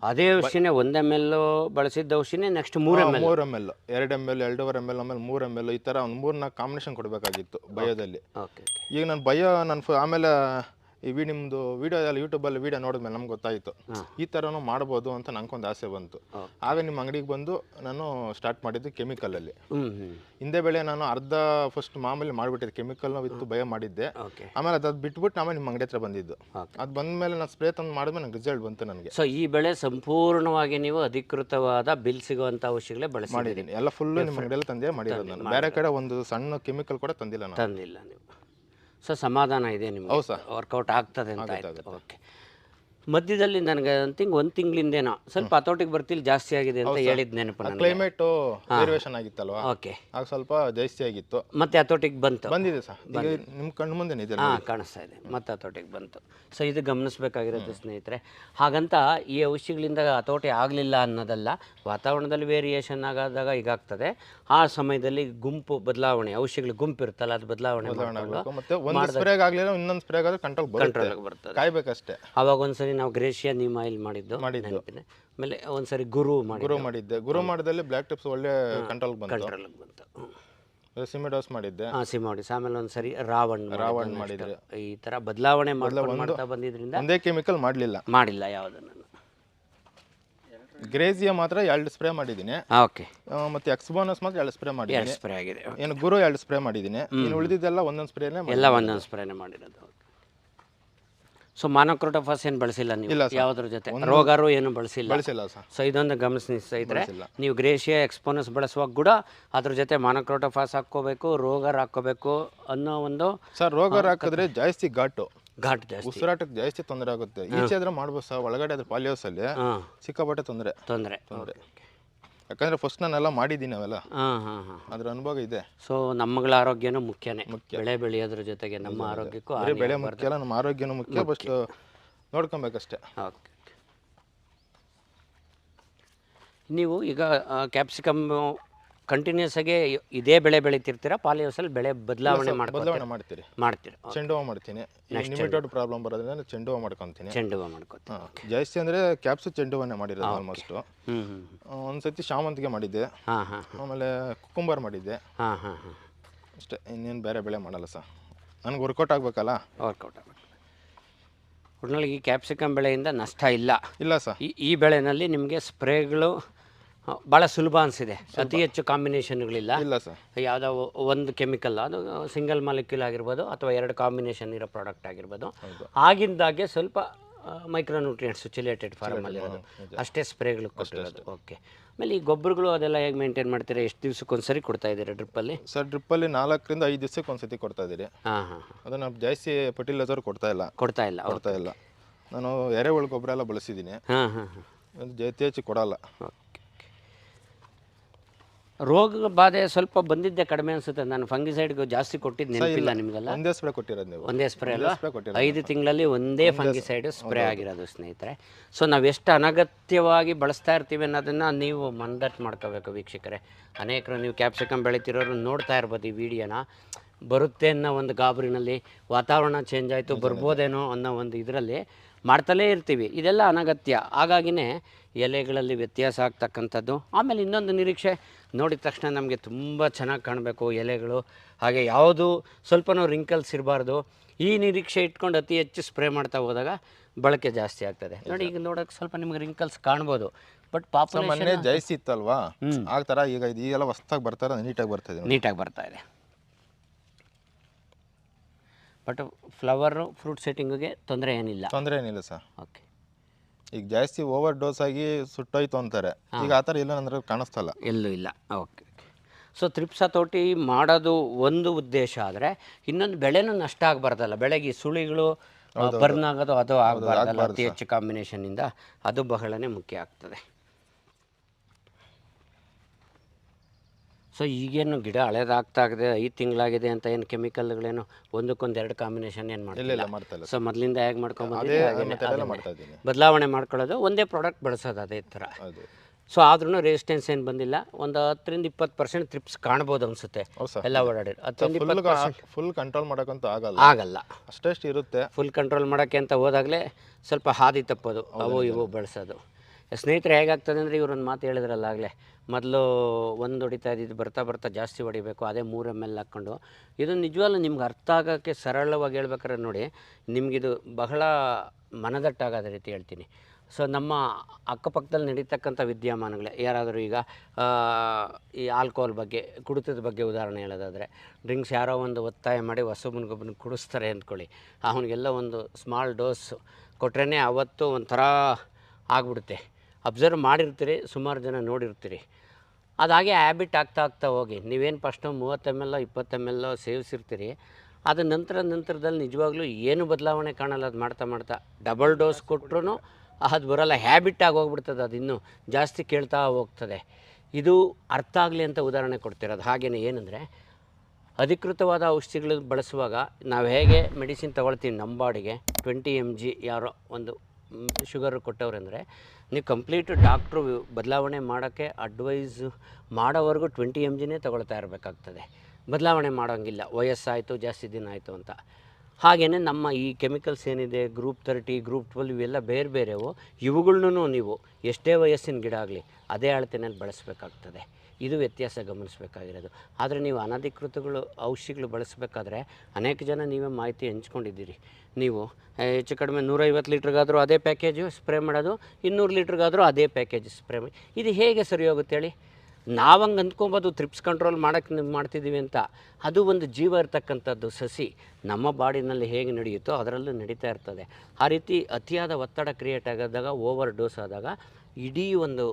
ಅದೇ ಔಷಧಿನೇ ಒಂದ್ ಎಂ ಎಲ್ ಬಳಸಿದ್ದ ಔಷಧಿನೇ ನೆಕ್ಸ್ಟ್ ಮೂರ್ ಎಂ ಎಲ್ ಮೂರು ಎಂ ಎಲ್ ಎರಡು ಎಂ ಎಲ್ ಎರಡೂವರೆ ಎಂ ಎಲ್ ಆಮೇಲೆ ಮೂರು ಎಂ ಎಲ್ ಈ ಥರ ಒಂದು ಮೂರ್ನಾಲ್ಕು ಕಾಂಬಿನೇಷನ್ ಕೊಡಬೇಕಾಗಿತ್ತು ಭಯದಲ್ಲಿ ಓಕೆ ಈಗ ನಾನು ಭಯ ನಾನು ಆಮೇಲೆ ಈ ವಿ ನಿಮ್ಮದು ವೀಡಿಯೋ ಎಲ್ಲ ಯೂಟ್ಯೂಬಲ್ಲಿ ವೀಡಿಯೋ ನೋಡಿದ್ಮೇಲೆ ನಮ್ಗೆ ಗೊತ್ತಾಯಿತು. ಈ ಥರನೂ ಮಾಡ್ಬೋದು ಅಂತ ನಂಗೊಂದು ಆಸೆ ಬಂತು. ಆಗ ನಿಮ್ಮ ಅಂಗಡಿಗೆ ಬಂದು ನಾನು ಸ್ಟಾರ್ಟ್ ಮಾಡಿದ್ದು ಕೆಮಿಕಲಲ್ಲಿ ಹಿಂದೆ ಬೆಳೆ ನಾನು ಅರ್ಧ ಫಸ್ಟ್ ಮಾಮೂಲಿ ಮಾಡಿಬಿಟ್ಟಿದ್ದೆ. ಕೆಮಿಕಲ್ನ ವಿತ್ತು ಭಯ ಮಾಡಿದ್ದೆ. ಆಮೇಲೆ ಅದು ಬಿಟ್ಬಿಟ್ಟು ಆಮೇಲೆ ನಿಮ್ಮ ಅಂಗಡಿ ಹತ್ರ ಬಂದಿದ್ದು. ಅದು ಅದು ಬಂದಮೇಲೆ ನಾನು ಸ್ಪ್ರೇ ತಂದು ಮಾಡಿದ್ಮೇಲೆ ನಂಗೆ ರಿಸಲ್ಟ್ ಬಂತು ನನಗೆ. ಸೊ ಈ ಬೆಳೆ ಸಂಪೂರ್ಣವಾಗಿ ನೀವು ಅಧಿಕೃತವಾದ ಬಿಲ್ ಸಿಗುವಂಥ ಔಷಧಿಗಳೇ ಬಳಸಿ ಮಾಡಿದ್ದೀನಿ. ಎಲ್ಲ ಫುಲ್ಲು ನಿಮ್ಮ ಅಂಗಡಿಯಲ್ಲಿ ತಂದೆ ಮಾಡಿರೋದು ನಾನು. ಬೇರೆ ಕಡೆ ಒಂದು ಸಣ್ಣ ಕೆಮಿಕಲ್ ಕೂಡ ತಂದಿಲ್ಲ ನಾನು. ತಂದಿಲ್ಲ ನೀವು. ಸೊ ಸಮಾಧಾನ ಇದೆ ನಿಮ್ಗೆ. ಹೌದು ಸರ್. ವರ್ಕೌಟ್ ಆಗ್ತದೆ ಅಂತ ಆಯ್ತು. ಓಕೆ ಮಧ್ಯದಲ್ಲಿ ನನಗೆ ತಿಂಗ್ ಒಂದು ತಿಂಗಳಿಂದೇನೋ ಸ್ವಲ್ಪ ಹತೋಟಿಗೆ ಬರ್ತಿಲ್ಲ ಜಾಸ್ತಿ ಆಗಿದೆ ಅಂತ ಹೇಳಿದ ನೆನಪು ನನಗೆ. ಕ್ಲೈಮೇಟು ವೇರಿಯೇಷನ್ ಆಗಿತ್ತಲ್ವಾ? ಓಕೆ. ಆಗ ಸ್ವಲ್ಪ ಜಾಸ್ತಿ ಆಗಿತ್ತು. ಮತ್ತೆ ಹತೋಟಿಗೆ ಬಂತು. ಬಂದಿದೆ ಸರ್. ಈಗ ನಿಮ್ಮ ಕಣ್ಣು ಮುಂದೆ ಇದೆ ಹಾಂ ಕಾಣಿಸ್ತಾ ಇದೆ. ಮತ್ತೆ ಹತೋಟಿಗೆ ಬಂತು. ಸೊ ಇದು ಗಮನಿಸಬೇಕಾಗಿರೋದು ಸ್ನೇಹಿತರೆ. ಹಾಗಂತ ಈ ಔಷಧಿಗಳಿಂದ ಹತೋಟಿ ಆಗಲಿಲ್ಲ ಅನ್ನೋದಲ್ಲ ವಾತಾವರಣದಲ್ಲಿ ವೇರಿಯೇಷನ್ ಆಗಾದಾಗ ಈಗಾಗ್ತದೆ ಆ ಸಮಯದಲ್ಲಿ ಗುಂಪು ಬದಲಾವಣೆ ಔಷಧಿಗಳು ಗುಂಪು ಇರುತ್ತಲ್ಲ ಅದು ಬದಲಾವಣೆ ಮತ್ತೆ ಒಂದು ಸ್ಪ್ರೇಗ್ ಆಗ್ಲಿಲ್ಲ ಇನ್ನೊಂದು ಸ್ಪ್ರೇಗ್ ಆದ್ರೆ ಕಂಟ್ರೋಲ್ ಕಂಟ್ರೋಲ್ ಬರ್ತದೆ. ಕಾಯ್ಬೇಕಷ್ಟೇ. ಅವಾಗ ಒಂದ್ಸರಿ ನಾವು ಗ್ರೇಷಿಯಾ ನೀಮ್ ಆಯಿಲ್ ಮಾಡಿದ್ದು ನೆನಪಿದೆ. ಆಮೇಲೆ ಒಂದ್ಸರಿ ಗುರು ಮಾಡಿ ಗುರು ಮಾಡಿದ್ದೆ. ಗುರು ಮಾಡಿದಲ್ಲಿ ಬ್ಲ್ಯಾಕ್ ಟಿಪ್ಸ್ ಒಳ್ಳೆ ಕಂಟ್ರೋಲ್ ಬಂತು. ಕಂಟ್ರೋಲ್ಗೆ ಬಂತು. ಸಿಮೆಡೋಸ್ ಮಾಡಿದ್ದೆ. ಹಾಂ ಸಿಮಾಡಿಸ್ ಆಮೇಲೆ ಒಂದ್ಸರಿ ರಾವಣ್ ರಾವಣ್ ಮಾಡಿದ್ದು. ಮಾಡಿದ್ರೆ. ಈ ತರ ಬದಲಾವಣೆ ಮಾಡ್ಕೊಂಡು ಮಾಡ್ತಾ ಬಂದಿದ್ರಿಂದ ಒಂದೇ ಕೆಮಿಕಲ್ ಮಾಡಲಿಲ್ಲ. ಮಾಡಿಲ್ಲ ಯಾವುದನ್ನು. ಗ್ರೇಜಿಯ ಮಾತ್ರ ಎರಡು ಸ್ಪ್ರೇ ಮಾಡಿದ್ದೀನಿ. ಓಕೆ ಮತ್ತೆ ಎಕ್ಸ್ಬೋನಸ್ ಮಾತ್ರ ಎರಡು ಸ್ಪ್ರೇ ಮಾಡಿದ್ದೀನಿ. ಸ್ಪ್ರೇ ಆಗಿದೆ. ಏನು ಗುರು ಎರಡು ಸ್ಪ್ರೇ ಮಾಡಿದ್ದೀನಿ. ಇನ್ನು ಉಳಿದಿದ್ದೆಲ್ಲ ಒಂದೊಂದು ಸ್ಪ್ರೇನೇ ಎಲ್ಲ ಒಂದೊಂದು ಸ್ಪ್ರೇನೇ ಮಾಡಿರೋದು. ಸೊ ಮಾನೋಕ್ರೋಟೋಫಾಸ್ ಏನು ಬಳಸಿಲ್ಲ ನೀವು? ಯಾವ್ದ್ರ ಜೊತೆ? ರೋಗಾರು ಏನು ಬಳಸಿಲ್ಲ? ಬಳಸಿಲ್ಲ ಸರ್. ಸೊ ಇದೊಂದು ಗಮನಿಸಿ ಸ್ನೇಹಿತರೆ. ನೀವು ಗ್ರೇಷಿಯಾ ಎಕ್ಸ್ಪೋನಸ್ ಬಳಸುವಾಗ ಕೂಡ ಅದ್ರ ಜೊತೆ ಮಾನೋಕ್ರೋಟೋಫಾಸ್ ಹಾಕೋಬೇಕು ರೋಗರ್ ಹಾಕೋಬೇಕು ಅನ್ನೋ ಒಂದು ಸರ್ ರೋಗರ್ ಹಾಕಿದ್ರೆ ಜಾಸ್ತಿ ಘಾಟು. ಘಾಟ್ ಜಾಸ್ತಿ. ಉಸಿರಾಟಕ್ಕೆ ಜಾಸ್ತಿ ತೊಂದರೆ ಆಗುತ್ತೆ. ಈಚೆ ಆದ್ರೆ ಮಾಡ್ಬೋದು ಸರ್. ಒಳಗಡೆ ಅದ್ರ ಪಾಲಿಯೋಸ್ ಅಲ್ಲಿ ಹಾಂ. ಸಿಕ್ಕಾಪಟ್ಟೆ ತೊಂದರೆ. ತೊಂದರೆ. ತೊಂದರೆ. ಯಾಕಂದ್ರೆ ಫಸ್ಟ್ ನಾನೆಲ್ಲ ಮಾಡಿದ್ದೀನಿ ಅವೆಲ್ಲ. ಹಾಂ ಹಾಂ ಹಾಂ ಅದ್ರ ಅನುಭವ ಇದೆ. ಸೊ ನಮ್ಮಗಳ ಆರೋಗ್ಯನೂ ಮುಖ್ಯನೇ. ಬೆಳೆ ಬೆಳೆಯೋದ್ರ ಜೊತೆಗೆ ನಮ್ಮ ಆರೋಗ್ಯಕ್ಕೂ ಬರೀ ಹಾನಿ ಬೆಳೆ ಮುಖ್ಯ ಅಲ್ಲ ನಮ್ಮ ಆರೋಗ್ಯನೂ ಮುಖ್ಯ ಫಸ್ಟ್ ನೋಡ್ಕೊಬೇಕಷ್ಟೇ. ಓಕೆ ನೀವು ಈಗ ಕ್ಯಾಪ್ಸಿಕಮ್ ಕಂಟಿನ್ಯೂಸ್ ಆಗಿ ಇದೇ ಬೆಳೆ ಬೆಳಿತಿರ್ತೀರಾ? ಪಾಲಿಹೌಸಲ್ಲಿ ಬೆಳೆ ಬದಲಾವಣೆ ಬದಲಾವಣೆ ಮಾಡ್ತೀರಿ. ಮಾಡ್ತೀರಿ? ಚೆಂಡು ಹೂವು ಮಾಡ್ತೀನಿ. ಲಿಮಿಟೆಡ್ ಪ್ರಾಬ್ಲಮ್ ಬರೋದ್ರಿಂದ ಚೆಂಡು ಹೂವು ಮಾಡ್ಕೊತೀನಿ ಚೆಂಡು ಹೂವು ಮಾಡ್ಕೊತೀನಿ ಜಾಸ್ತಿ ಅಂದರೆ ಕ್ಯಾಪ್ಸು ಚೆಂಡು ಹೂವನ್ನೇ ಮಾಡಿರೋದು ಆಲ್ಮೋಸ್ಟ್ ಒಂದ್ಸತಿ ಶಾಮಂತಿಗೆ ಮಾಡಿದ್ದೆ. ಆಮೇಲೆ ಕುಕ್ಕುಂಬರ್ ಮಾಡಿದ್ದೆ. ಅಷ್ಟೇ ಇನ್ನೇನು ಬೇರೆ ಬೆಳೆ ಮಾಡಲ್ಲ ಸರ್. ನನಗೆ ವರ್ಕೌಟ್ ಆಗಬೇಕಲ್ಲ? ವರ್ಕೌಟ್ ಆಗ್ಬೇಕು. ಒಟ್ಟಿನಲ್ಲಿ ಈ ಕ್ಯಾಪ್ಸಿಕಮ್ ಬೆಳೆಯಿಂದ ನಷ್ಟ ಇಲ್ಲ. ಇಲ್ಲ ಸರ್. ಈ ಬೆಳೆನಲ್ಲಿ ನಿಮಗೆ ಸ್ಪ್ರೇಗಳು ಭಾಳ ಸುಲಭ ಅನಿಸಿದೆ. ಅತಿ ಹೆಚ್ಚು ಕಾಂಬಿನೇಷನ್ಗಳಿಲ್ಲ. ಇಲ್ಲ ಸರ್. ಯಾವುದೋ ಒಂದು ಕೆಮಿಕಲ್ ಅದು ಸಿಂಗಲ್ ಮಾಲಿಕ್ಯೂಲ್ ಆಗಿರ್ಬೋದು ಅಥವಾ ಎರಡು ಕಾಂಬಿನೇಷನ್ ಇರೋ ಪ್ರಾಡಕ್ಟ್ ಆಗಿರ್ಬೋದು. ಆಗಿಂದಾಗೆ ಸ್ವಲ್ಪ ಮೈಕ್ರೋ ನ್ಯೂಟ್ರಿಯೆಂಟ್ಸ್ ಚಿಲೇಟೆಡ್ ಫಾರ್ಮಲ್ಲಿ ಇರೋದು. ಅಷ್ಟೇ ಸ್ಪ್ರೇಗಳು ಕೊಟ್ಟಿರೋದು. ಓಕೆ. ಆಮೇಲೆ ಈ ಗೊಬ್ಬರಗಳು ಅದೆಲ್ಲ ಹೇಗೆ ಮೇಂಟೈನ್ ಮಾಡ್ತೀರಾ? ಎಷ್ಟು ದಿವ್ಸಕ್ಕೊಂದ್ಸರಿ ಕೊಡ್ತಾ ಇದ್ದೀರಾ ಡ್ರಿಪ್ಪಲ್ಲಿ ಸರ್ ಡ್ರಿಪ್ಪಲ್ಲಿ ನಾಲ್ಕರಿಂದ ಐದು ದಿವ್ಸಕ್ಕೆ ಒಂದ್ಸತಿ ಕೊಡ್ತಾ ಇದ್ದೀರಿ. ಹಾಂ ಹಾಂ ಅದನ್ನು ಜಾಸ್ತಿ ಫರ್ಟಿಲೈಸರ್ ಕೊಡ್ತಾ ಇಲ್ಲ. ಕೊಡ್ತಾ ಇಲ್ಲ. ಕೊಡ್ತಾ ಇಲ್ಲ. ನಾನು ಎರೆಹುಳು ಗೊಬ್ಬರ ಎಲ್ಲ ಬಳಸಿದ್ದೀನಿ. ಹಾಂ ಹಾಂ ಹಾಂ. ಅದು ಜಾತಿ ಹೆಚ್ಚು ಕೊಡಲ್ಲ. ರೋಗ ಬಾಧೆ ಸ್ವಲ್ಪ ಬಂದಿದ್ದೆ ಕಡಿಮೆ ಅನ್ಸುತ್ತೆ. ನಾನು ಫಂಗಿಸೈಡ್ ಜಾಸ್ತಿ ಕೊಟ್ಟಿದ್ದು ನೆನಪಿಲ್ಲ ನಿಮಗೆಲ್ಲ. ಒಂದೇ ಸ್ಪ್ರೇ ಕೊಟ್ಟಿರೋದು ನೀವು. ಒಂದೇ ಸ್ಪ್ರೇ ಅಲ್ಲ? ಐದು ತಿಂಗಳಲ್ಲಿ ಒಂದೇ ಫಂಗಿಸೈಡ್ ಸ್ಪ್ರೇ ಆಗಿರೋದು ಸ್ನೇಹಿತರೆ. ಸೊ ನಾವು ಎಷ್ಟು ಅನಗತ್ಯವಾಗಿ ಬಳಸ್ತಾ ಇರ್ತೀವಿ ಅನ್ನೋದನ್ನು ನೀವು ಮನದಟ್ಟು ಮಾಡ್ಕೋಬೇಕು ವೀಕ್ಷಕರೇ. ಅನೇಕರು ನೀವು ಕ್ಯಾಪ್ಸಿಕಮ್ ಬೆಳೀತಿರೋರು ನೋಡ್ತಾ ಇರ್ಬೋದು ಈ ವಿಡಿಯೋನ. ಬರುತ್ತೆ ಅನ್ನೋ ಒಂದು ಗಾಬರಿನಲ್ಲಿ ವಾತಾವರಣ ಚೇಂಜ್ ಆಯಿತು ಬರ್ಬೋದೇನೋ ಅನ್ನೋ ಒಂದು ಇದರಲ್ಲಿ ಮಾಡ್ತಲೇ ಇರ್ತೀವಿ. ಇದೆಲ್ಲ ಅನಗತ್ಯ. ಹಾಗಾಗಿನೇ ಎಲೆಗಳಲ್ಲಿ ವ್ಯತ್ಯಾಸ ಆಗ್ತಕ್ಕಂಥದ್ದು. ಆಮೇಲೆ ಇನ್ನೊಂದು ನಿರೀಕ್ಷೆ ನೋಡಿದ ತಕ್ಷಣ ನಮಗೆ ತುಂಬ ಚೆನ್ನಾಗಿ ಕಾಣಬೇಕು ಎಲೆಗಳು. ಹಾಗೆ ಯಾವುದು ಸ್ವಲ್ಪನೂ ರಿಂಕಲ್ಸ್ ಇರಬಾರ್ದು. ಈ ನಿರೀಕ್ಷೆ ಇಟ್ಕೊಂಡು ಅತಿ ಹೆಚ್ಚು ಸ್ಪ್ರೇ ಮಾಡ್ತಾ ಹೋದಾಗ ಬಳಕೆ ಜಾಸ್ತಿ ಆಗ್ತದೆ. ನೋಡಿ ಈಗ ನೋಡೋಕೆ ಸ್ವಲ್ಪ ನಿಮ್ಗೆ ರಿಂಕಲ್ಸ್ ಕಾಣ್ಬೋದು. ಬಟ್ ಪಾಪ ಮೊನ್ನೆ ಜಾಸ್ತಿ ಇತ್ತಲ್ವಾ? ಆ ಥರ ಈಗ ಈಗೆಲ್ಲ ಎಲ್ಲ ಹೊಸ್ದಾಗಿ ಬರ್ತಾರೆ ನೀಟಾಗಿ ಬರ್ತದೆ ಇದೆ ನೀಟಾಗಿ ಬರ್ತಾ ಇದೆ. ಬಟ್ ಫ್ಲವರು ಫ್ರೂಟ್ ಸೆಟ್ಟಿಂಗಿಗೆ ತೊಂದರೆ ಏನಿಲ್ಲ. ತೊಂದರೆ ಏನಿಲ್ಲ ಸರ್. ಓಕೆ ಈಗ ಜಾಸ್ತಿ ಓವರ್ ಡೋಸ್ ಆಗಿ ಸುಟ್ಟೋಯ್ತು ಅಂತಾರೆ. ಈಗ ಆ ಥರ ಇಲ್ಲ ಅಂದ್ರೆ ಕಾಣಿಸ್ತಲ್ಲ. ಎಲ್ಲೂ ಇಲ್ಲ. ಓಕೆ ಸೊ ತ್ರಿಪ್ಸ ತೋಟಿ ಮಾಡೋದು ಒಂದು ಉದ್ದೇಶ ಆದರೆ ಇನ್ನೊಂದು ಬೆಳೆನೂ ನಷ್ಟ ಆಗಬಾರ್ದಲ್ಲ. ಬೆಳೆಗೆ ಸುಳಿಗಳು ಬರ್ನ್ ಆಗೋದು ಅದು ಆಗಬಾರ್ದಲ್ಲ. ಅತಿ ಹೆಚ್ಚು ಕಾಂಬಿನೇಷನಿಂದ ಅದು ಬಹಳನೇ ಮುಖ್ಯ ಆಗ್ತದೆ. ಸೊ ಈಗೇನು ಗಿಡ ಹಳೇದಾಗ್ತಾ ಇದೆ ಐದು ತಿಂಗಳಾಗಿದೆ ಅಂತ ಏನು ಕೆಮಿಕಲ್ಗಳೇನು ಒಂದಕ್ಕೊಂದು ಎರಡು ಕಾಂಬಿನೇಷನ್ ಏನು ಮಾಡ್ತಿಲ್ಲ? ಸೊ ಮೊದಲಿಂದ ಹೇಗೆ ಮಾಡ್ಕೊಂಬಂದಿದ್ದೀನಿ ಬದಲಾವಣೆ ಮಾಡ್ಕೊಳ್ಳೋದು ಒಂದೇ ಪ್ರಾಡಕ್ಟ್ ಬಳಸೋದು ಅದೇ ಥರ. ಸೊ ಆದ್ರೂ ರೆಸಿಸ್ಟೆನ್ಸ್ ಏನು ಬಂದಿಲ್ಲ. ಒಂದು ಹತ್ತರಿಂದ ಇಪ್ಪತ್ತು ಪರ್ಸೆಂಟ್ ತ್ರಿಪ್ಸ್ ಕಾಣ್ಬೋದು ಅನಿಸುತ್ತೆ. ಎಲ್ಲ ಓಡಾಡಿ ಹತ್ತರಿಂದ ಫುಲ್ ಫುಲ್ ಕಂಟ್ರೋಲ್ ಮಾಡೋಕ್ಕಂತೂ ಆಗಲ್ಲ. ಆಗಲ್ಲ. ಅಷ್ಟೆಷ್ಟು ಇರುತ್ತೆ. ಫುಲ್ ಕಂಟ್ರೋಲ್ ಮಾಡೋಕ್ಕೆ ಅಂತ ಹೋದಾಗಲೇ ಸ್ವಲ್ಪ ಹಾದಿ ತಪ್ಪೋದು. ಅವು ಇವು ಬಳಸೋದು. ಸ್ನೇಹಿತರೆ, ಹೇಗಾಗ್ತದೆ ಅಂದರೆ ಇವ್ರೊಂದು ಮಾತು ಹೇಳಿದ್ರಲ್ಲ ಆಗಲೇ. ಮೊದಲು ಒಂದು ಹೊಡಿತಾ ಇದ್ದಿದ್ದು ಬರ್ತಾ ಬರ್ತಾ ಜಾಸ್ತಿ ಹೊಡಿಬೇಕು, ಅದೇ ಮೂರು ಎಂ ಎಲ್ ಹಾಕ್ಕೊಂಡು ಇದು ನಿಜವಾಗ್ಲೂ ನಿಮ್ಗೆ ಅರ್ಥ ಆಗೋಕ್ಕೆ ಸರಳವಾಗಿ ಹೇಳ್ಬೇಕಾದ್ರೆ ನೋಡಿ, ನಿಮಗಿದು ಬಹಳ ಮನದಟ್ಟಾಗದ ರೀತಿ ಹೇಳ್ತೀನಿ. ಸೊ, ನಮ್ಮ ಅಕ್ಕಪಕ್ಕದಲ್ಲಿ ನಡೀತಕ್ಕಂಥ ವಿದ್ಯಮಾನಗಳೇ, ಯಾರಾದರೂ ಈಗ ಈ ಆಲ್ಕೋಹಾಲ್ ಬಗ್ಗೆ, ಕುಡಿತದ ಬಗ್ಗೆ ಉದಾಹರಣೆ ಹೇಳೋದಾದರೆ, ಡ್ರಿಂಕ್ಸ್ ಯಾರೋ ಒಂದು ಒತ್ತಾಯ ಮಾಡಿ ಹೊಸಬನಿಗೊಬ್ಬನಿಗೆ ಕುಡಿಸ್ತಾರೆ ಅಂದ್ಕೊಳ್ಳಿ. ಅವನಿಗೆಲ್ಲ ಒಂದು ಸ್ಮಾಲ್ ಡೋಸ್ ಕೊಟ್ರೇ ಅವತ್ತು ಒಂಥರ ಆಗ್ಬಿಡುತ್ತೆ. ಅಬ್ಸರ್ವ್ ಮಾಡಿರ್ತೀರಿ, ಸುಮಾರು ಜನ ನೋಡಿರ್ತೀರಿ. ಅದಾಗೆ ಹ್ಯಾಬಿಟ್ ಆಗ್ತಾ ಆಗ್ತಾ ಹೋಗಿ. ನೀವೇನು ಫಸ್ಟು ಮೂವತ್ತು ಎಂ ಎಲ್ಲೋ ಇಪ್ಪತ್ತು ಎಂ ಎಲ್ಲೋ ಸೇವಿಸಿರ್ತೀರಿ. ಅದು ನಂತರ ನಂತರದಲ್ಲಿ ನಿಜವಾಗ್ಲೂ ಏನು ಬದಲಾವಣೆ ಕಾಣಲ್ಲ, ಅದು ಮಾಡ್ತಾ ಮಾಡ್ತಾ ಡಬಲ್ ಡೋಸ್ ಕೊಟ್ಟರು ಅದು ಬರೋಲ್ಲ, ಹ್ಯಾಬಿಟ್ ಆಗಿ ಹೋಗ್ಬಿಡ್ತದೆ, ಅದು ಇನ್ನೂ ಜಾಸ್ತಿ ಕೇಳ್ತಾ ಹೋಗ್ತದೆ. ಇದು ಅರ್ಥ ಆಗಲಿ ಅಂತ ಉದಾಹರಣೆ ಕೊಡ್ತಿರೋದು ಹಾಗೆಯೇ ಏನಂದರೆ ಅಧಿಕೃತವಾದ ಔಷಧಿಗಳು ಬಳಸುವಾಗ ನಾವು ಹೇಗೆ ಮೆಡಿಸಿನ್ ತೊಗೊಳ್ತೀವಿ ನಮ್ಮ ಬಾಡಿಗೆ ಟ್ವೆಂಟಿ ಎಂ ಜಿ ಯಾರೋ ಒಂದು ಶುಗರ್ ಕೊಟ್ಟವ್ರಂದರೆ, ನೀವು ಕಂಪ್ಲೀಟ್ ಡಾಕ್ಟ್ರು ಬದಲಾವಣೆ ಮಾಡೋಕ್ಕೆ ಅಡ್ವೈಸ್ ಮಾಡೋವರೆಗೂ ಟ್ವೆಂಟಿ ಎಂ ಜಿನೇ ತೊಗೊಳ್ತಾ ಇರಬೇಕಾಗ್ತದೆ. ಬದಲಾವಣೆ ಮಾಡೋಂಗಿಲ್ಲ. ವಯಸ್ಸಾಯಿತು, ಜಾಸ್ತಿ ದಿನ ಆಯಿತು ಅಂತ. ಹಾಗೆಯೇ ನಮ್ಮ ಈ ಕೆಮಿಕಲ್ಸ್ ಏನಿದೆ, ಗ್ರೂಪ್ ತರ್ಟಿ, ಗ್ರೂಪ್ ಟ್ವೆಲ್ ಇವೆಲ್ಲ ಬೇರೆ ಬೇರೆವು. ಇವುಗಳ್ನೂ ನೀವು ಎಷ್ಟೇ ವಯಸ್ಸಿನ ಗಿಡ ಆಗಲಿ, ಅದೇ ಅಳತೆನಲ್ಲಿ ಬಳಸಬೇಕಾಗ್ತದೆ. ಇದು ವ್ಯತ್ಯಾಸ ಗಮನಿಸಬೇಕಾಗಿರೋದು. ಆದರೆ ನೀವು ಅನಧಿಕೃತಗಳು ಔಷಧಿಗಳು ಬಳಸಬೇಕಾದ್ರೆ ಅನೇಕ ಜನ ನೀವೇ ಮಾಹಿತಿ ಹಂಚ್ಕೊಂಡಿದ್ದೀರಿ. ನೀವು ಹೆಚ್ಚು ಕಡಿಮೆ ನೂರೈವತ್ತು ಲೀಟ್ರಿಗಾದರೂ ಅದೇ ಪ್ಯಾಕೇಜು ಸ್ಪ್ರೇ ಮಾಡೋದು, ಇನ್ನೂರು ಲೀಟ್ರಿಗಾದರೂ ಅದೇ ಪ್ಯಾಕೇಜ್ ಸ್ಪ್ರೇ ಮಾಡಿ ಇದು ಹೇಗೆ ಸರಿ ಹೋಗುತ್ತೆ ಹೇಳಿ? ನಾವು ಹಂಗೆ ಅಂದ್ಕೊಬೋದು ತ್ರಿಪ್ಸ್ ಕಂಟ್ರೋಲ್ ಮಾಡೋಕ್ಕೆ ಮಾಡ್ತಿದ್ದೀವಿ ಅಂತ. ಅದು ಒಂದು ಜೀವ ಇರ್ತಕ್ಕಂಥದ್ದು ಸಸಿ ನಮ್ಮ ಬಾಡಿನಲ್ಲಿ ಹೇಗೆ ನಡೆಯುತ್ತೋ ಅದರಲ್ಲೂ ನಡೀತಾ ಇರ್ತದೆ. ಆ ರೀತಿ ಅತಿಯಾದ ಒತ್ತಡ ಕ್ರಿಯೇಟ್ ಆಗಾದಾಗ ಓವರ್ ಡೋಸ್ ಆದಾಗ ಇಡೀ ಒಂದು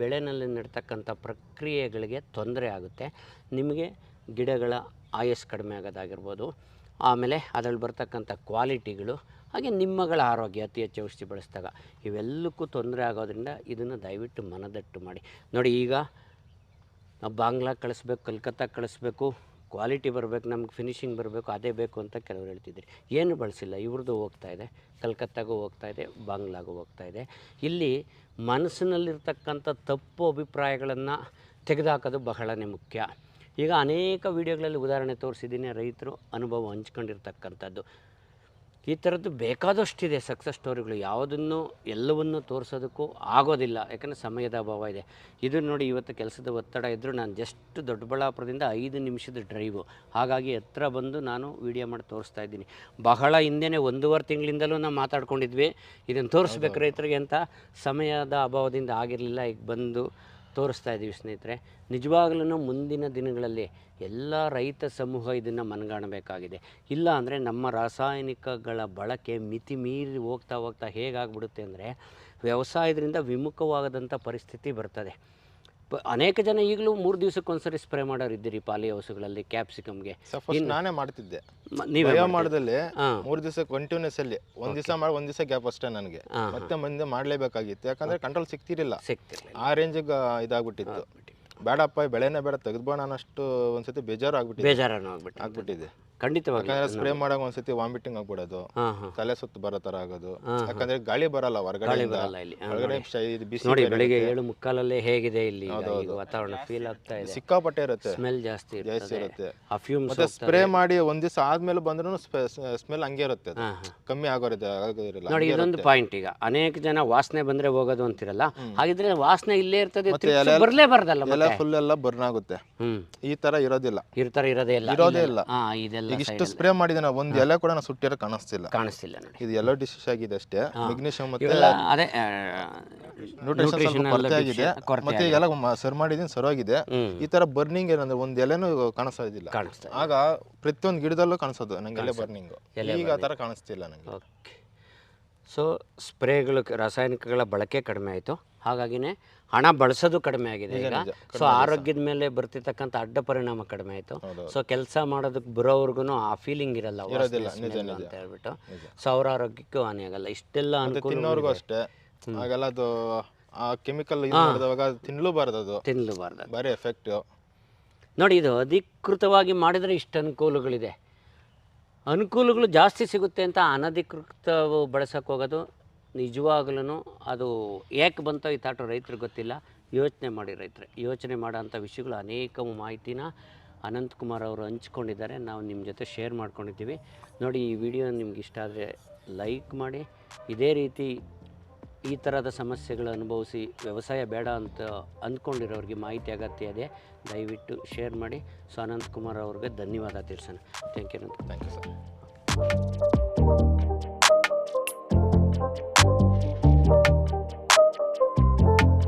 ಬೆಳೆನಲ್ಲಿ ನಡ್ತಕ್ಕಂಥ ಪ್ರಕ್ರಿಯೆಗಳಿಗೆ ತೊಂದರೆ ಆಗುತ್ತೆ. ನಿಮಗೆ ಗಿಡಗಳ ಆಯಸ್ ಕಡಿಮೆ ಆಗೋದಾಗಿರ್ಬೋದು. ಆಮೇಲೆ ಅದರಲ್ಲಿ ಬರ್ತಕ್ಕಂಥ ಕ್ವಾಲಿಟಿಗಳು, ಹಾಗೆ ನಿಮ್ಮಗಳ ಆರೋಗ್ಯ ಅತಿ ಹೆಚ್ಚು ಔಷಧಿ ಬಳಸಿದಾಗ ಇವೆಲ್ಲಕ್ಕೂ ತೊಂದರೆ ಆಗೋದ್ರಿಂದ ಇದನ್ನು ದಯವಿಟ್ಟು ಮನದಟ್ಟು ಮಾಡಿ. ನೋಡಿ, ಈಗ ಬಾಂಗ್ಲಾ ಕಳಿಸ್ಬೇಕು, ಕಲ್ಕತ್ತಾ ಕಳಿಸ್ಬೇಕು. ಕ್ವಾಲಿಟಿ ಬರಬೇಕು, ನಮ್ಗೆ ಫಿನಿಶಿಂಗ್ ಬರಬೇಕು, ಅದೇ ಬೇಕು ಅಂತ ಕೆಲವರು ಹೇಳ್ತಿದ್ರು ಏನು ಬಳಸಿಲ್ಲ ಇವ್ರದ್ದು ಹೋಗ್ತಾ ಇದೆ, ಕಲ್ಕತ್ತಾಗೂ ಹೋಗ್ತಾ ಇದೆ, ಬಾಂಗ್ಲಾಗೂ ಹೋಗ್ತಾ ಇದೆ. ಇಲ್ಲಿ ಮನಸ್ಸಿನಲ್ಲಿರ್ತಕ್ಕಂಥ ತಪ್ಪು ಅಭಿಪ್ರಾಯಗಳನ್ನು ತೆಗೆದುಹಾಕೋದು ಬಹಳನೇ ಮುಖ್ಯ. ಈಗ ಅನೇಕ ವಿಡಿಯೋಗಳಲ್ಲಿ ಉದಾಹರಣೆ ತೋರಿಸಿದ್ದೀನಿ, ರೈತರು ಅನುಭವ ಹಂಚ್ಕೊಂಡಿರ್ತಕ್ಕಂಥದ್ದು. ಈ ಥರದ್ದು ಬೇಕಾದಷ್ಟಿದೆ ಸಕ್ಸಸ್ ಸ್ಟೋರಿಗಳು ಯಾವುದನ್ನು ಎಲ್ಲವನ್ನು ತೋರಿಸೋದಕ್ಕೂ ಆಗೋದಿಲ್ಲ. ಯಾಕಂದರೆ ಸಮಯದ ಅಭಾವ ಇದೆ. ಇದು ನೋಡಿ ಇವತ್ತು ಕೆಲಸದ ಒತ್ತಡ ಇದ್ದರೂ ನಾನು ಜಸ್ಟ್ ದೊಡ್ಡಬಳ್ಳಾಪುರದಿಂದ ಐದು ನಿಮಿಷದ ಡ್ರೈವು ಹಾಗಾಗಿ ಹತ್ರ ಬಂದು ನಾನು ವಿಡಿಯೋ ಮಾಡಿ ತೋರಿಸ್ತಾ ಇದ್ದೀನಿ. ಬಹಳ ಹಿಂದೆನೇ ಒಂದೂವರೆ ತಿಂಗಳಿಂದಲೂ ನಾವು ಮಾತಾಡ್ಕೊಂಡಿದ್ವಿ. ಇದನ್ನು ತೋರಿಸ್ಬೇಕು ರೈತರಿಗೆ ಅಂತ ಸಮಯದ ಅಭಾವದಿಂದ ಆಗಿರಲಿಲ್ಲ. ಈಗ ಬಂದು ತೋರಿಸ್ತಾ ಇದ್ದೀವಿ ಸ್ನೇಹಿತರೆ. ನಿಜವಾಗ್ಲೂ ಮುಂದಿನ ದಿನಗಳಲ್ಲಿ ಎಲ್ಲ ರೈತ ಸಮೂಹ ಇದನ್ನು ಮನಗಾಣಬೇಕಾಗಿದೆ. ಇಲ್ಲ ಅಂದರೆ ನಮ್ಮ ರಾಸಾಯನಿಕಗಳ ಬಳಕೆ ಮಿತಿ ಮೀರಿ ಹೋಗ್ತಾ ಹೋಗ್ತಾ ಹೇಗಾಗ್ಬಿಡುತ್ತೆ ಅಂದರೆ ವ್ಯವಸಾಯದಿಂದ ವಿಮುಖವಾಗದಂಥ ಪರಿಸ್ಥಿತಿ ಬರ್ತದೆ. ಅನೇಕ ಜನ ಈಗಲೂ ಮೂರು ದಿವಸಕ್ಕೆ ಒಂದ್ಸರಿ ಸ್ಪ್ರೇ ಮಾಡೋರು ಇದ್ದೀರಿ ಪಾಲಿ ಹೌಸ್ಗಳಲ್ಲಿ ಕ್ಯಾಪ್ಸಿಕಮ್ಗೆ. ನಾನೇ ಮಾಡ್ತಿದ್ದೆ. ನೀವು ಮಾಡದಲ್ಲಿ ಮೂರು ದಿವಸ ಕಂಟಿನ್ಯೂಸ್ ಅಲ್ಲಿ ಒಂದ್ ದಿವಸ ಮಾಡಿ ಒಂದ್ ದಿವಸ ಗ್ಯಾಪ್ ಅಷ್ಟೇ ನನಗೆ. ಮತ್ತೆ ಮುಂದೆ ಮಾಡ್ಲೇಬೇಕಾಗಿತ್ತು. ಯಾಕಂದ್ರೆ ಕಂಟ್ರೋಲ್ ಸಿಗ್ತಿರಲಿಲ್ಲ ಆ ರೇಂಜಿಗೆ ಇದಾಗ್ಬಿಟ್ಟಿತ್ತು. ಬೇಡಪ್ಪ ಬೆಳೆನೇ ಬೇಡ ತೆಗೆದ್ಬೋಣ ಅನ್ನೋಷ್ಟು ಒಂದ್ಸತಿ ಬೇಜಾರು ಆಗ್ಬಿಟ್ಟಿದೆ. ಬೇಜಾರು ಆಗ್ಬಿಟ್ಟು ಆಗ್ಬಿಟ್ಟಿದೆ. ಖಂಡಿತವಾಗಿ ಯಾಕಂದ್ರೆ ಸ್ಪ್ರೇ ಮಾಡಾಗ ಒಂದ್ಸತಿ ವಾಮಿಟಿಂಗ್ ಆಗ್ಬಿಡೋದು. ಹಾಂ ಹಾಂ. ತಲೆ ಸುತ್ತ ಬರೋ ತರ ಆಗೋದು ಯಾಕಂದ್ರೆ ಗಾಳಿ ಬರಲ್ಲ ಹೊರಗಡೆ ಬರಲ್ಲ ಇಲ್ಲಿ. ಹೊರಗಡೆ ಶ- ಇದು ಬಿಸಿ ನೋಡಿ ಬೆಳಿಗ್ಗೆ. ಏಳು ಮುಕ್ಕಾಲಲ್ಲೇ ಹೇಗಿದೆ ಇಲ್ಲಿ. ಈಗ ವಾತಾವರಣ ಫೀಲ್ ಆಗ್ತಾ ಇದೆ. ಸಿಕ್ಕಾಪಟ್ಟೆ ಇರುತ್ತೆ. ಸ್ಮೆಲ್ ಜಾಸ್ತಿ ಜಾಸ್ತಿ ಇರ್ತದೆ ಇರುತ್ತೆ. ಆ ಮತ್ತೆ ಸ್ಪ್ರೇ ಮಾಡಿ ಒಂದ್ ದಿವಸ ಆದ್ಮೇಲೆ ಬಂದ್ರೂ ಸ್ಮೆಲ್ ಹಂಗೆ ಇರುತ್ತೆ ಅದು. ಕಮ್ಮಿ ಆಗೋರಿದೆ ಆಗೋದಿರಲ್ಲ ನೋಡಿ ಇದೊಂದು ಪಾಯಿಂಟ್ ಈಗ. ಅನೇಕ ಜನ ವಾಸನೆ ಬಂದ್ರೆ ಹೋಗೋದು ಅಂತಿರಲ್ಲ? ಹಾಗಿದ್ರೆ ವಾಸನೆ ಇಲ್ಲೇ ಇರ್ತದೆ ತಿರ್ಗ್ಸಿ ಬರ್ಲೇಬಾರ್ದಲ್ಲ ಮತ್ತೆ? ಫುಲ್ ಎಲ್ಲ ಬರ್ನ್ ಆಗುತ್ತೆ. ಹ್ಮ್. ಈ ತರ ಇರೋದಿಲ್ಲ. ಇರ್ತಾರೆ ಇರೋದೇ ಇಲ್ಲ. ಇರೋದೇ ಇಲ್ಲ. ಹಾ ಇದೆಲ್ಲ ಈಗ ಇಷ್ಟು ಸ್ಪ್ರೇ ಮಾಡಿದ ನಾವು ಒಂದ್ ಎಲೆ ಕೂಡ ನಾವು ಸುಟ್ಟಿರೋ ಕಾಣಿಸ್ತಿಲ್ಲ. ಕಾಣಿಸ್ತಿಲ್ಲ ನೋಡಿ. ಇದು ಎಲ್ಲ ಡಿಶ್ ಆಗಿದೆ ಅಷ್ಟೇ. ಮೆಗ್ನೀಷಿಯಂ ಮತ್ತೆ ಅದೇ ನ್ಯೂಟ್ರಿಷನ್ ಕೊರತೆ ಆಗಿದೆ. ಮತ್ತೆ ಎಲ್ಲ ಸರ್ ಮಾಡಿದೀನಿ ಸರೋಗಿದೆ ಈ ತರ ಬರ್ನಿಂಗ್ ಏನಂದ್ರೆ ಒಂದ್ ಎಲೆನೂ ಕಾಣಿಸ್ತಾ ಇದಿಲ್ಲ ಆಗ ಪ್ರತಿಯೊಂದು ಗಿಡದಲ್ಲೂ ಕಾಣಿಸೋದು ನಂಗೆ ಎಲೆ ಬರ್ನಿಂಗ್ ಈಗ ಆ ತರ ಕಾಣಿಸ್ತಿಲ್ಲ ನಂಗೆ. ಸೊ ಸ್ಪ್ರೇಗಳು ರಾಸಾಯನಿಕಗಳ ಬಳಕೆ ಕಡಿಮೆ ಆಯಿತು. ಹಾಗಾಗಿನೇ ಹಣ ಬಳಸೋದು ಕಡಿಮೆ ಆಗಿದೆ ಈಗ. ಸೊ ಆರೋಗ್ಯದ ಮೇಲೆ ಬರ್ತಿರ್ತಕ್ಕಂಥ ಅಡ್ಡ ಪರಿಣಾಮ ಕಡಿಮೆ ಆಯಿತು. ಸೊ ಕೆಲಸ ಮಾಡೋದಕ್ಕೆ ಬರೋವರೆಗೂ ಆ ಫೀಲಿಂಗ್ ಇರಲ್ಲ. ಅಂತ ಹೇಳ್ಬಿಟ್ಟು. ಸೊ ಅವ್ರ ಆರೋಗ್ಯಕ್ಕೂ ಹಾನಿ ಆಗಲ್ಲ. ಇಷ್ಟೆಲ್ಲ ಅನುಕೂಲ ಅಷ್ಟೇ. ಅದು ಆ ಕೆಮಿಕಲ್ ತಿನ್ಲೂಬಾರ್ದು ಅದು. ಬರೀ ಎಫೆಕ್ಟ್ ನೋಡಿ ಇದು ಅಧಿಕೃತವಾಗಿ ಮಾಡಿದರೆ ಇಷ್ಟು ಅನುಕೂಲಗಳಿದೆ. ಅನುಕೂಲಗಳು ಜಾಸ್ತಿ ಸಿಗುತ್ತೆ ಅಂತ ಅನಧಿಕೃತ ಬಳಸೋಕೆ ಹೋಗೋದು ನಿಜವಾಗ್ಲೂ ಅದು ಏಕೆ ಬಂತೋ ಈ ತಾಟು ರೈತರಿಗೆ ಗೊತ್ತಿಲ್ಲ. ಯೋಚನೆ ಮಾಡಿ ರೈತರೆ. ಯೋಚನೆ ಮಾಡೋಂಥ ವಿಷಯಗಳು ಅನೇಕ ಮಾಹಿತಿನ ಅನಂತಕುಮಾರ್ ಅವರು ಹಂಚ್ಕೊಂಡಿದ್ದಾರೆ. ನಾವು ನಿಮ್ಮ ಜೊತೆ ಶೇರ್ ಮಾಡ್ಕೊಂಡಿದ್ದೀವಿ. ನೋಡಿ, ಈ ವಿಡಿಯೋ ನಿಮ್ಗೆ ಇಷ್ಟ ಆದರೆ ಲೈಕ್ ಮಾಡಿ. ಇದೇ ರೀತಿ ಈ ಥರದ ಸಮಸ್ಯೆಗಳು ಅನುಭವಿಸಿ ವ್ಯವಸಾಯ ಬೇಡ ಅಂತ ಅಂದ್ಕೊಂಡಿರೋರಿಗೆ ಮಾಹಿತಿ ಅಗತ್ಯ ಇದೆ. ದಯವಿಟ್ಟು ಶೇರ್ ಮಾಡಿ. ಸೊ ಅನಂತಕುಮಾರ್ ಅವ್ರಿಗೆ ಧನ್ಯವಾದ ತಿಳಿಸೋಣ. Thank you thank you sir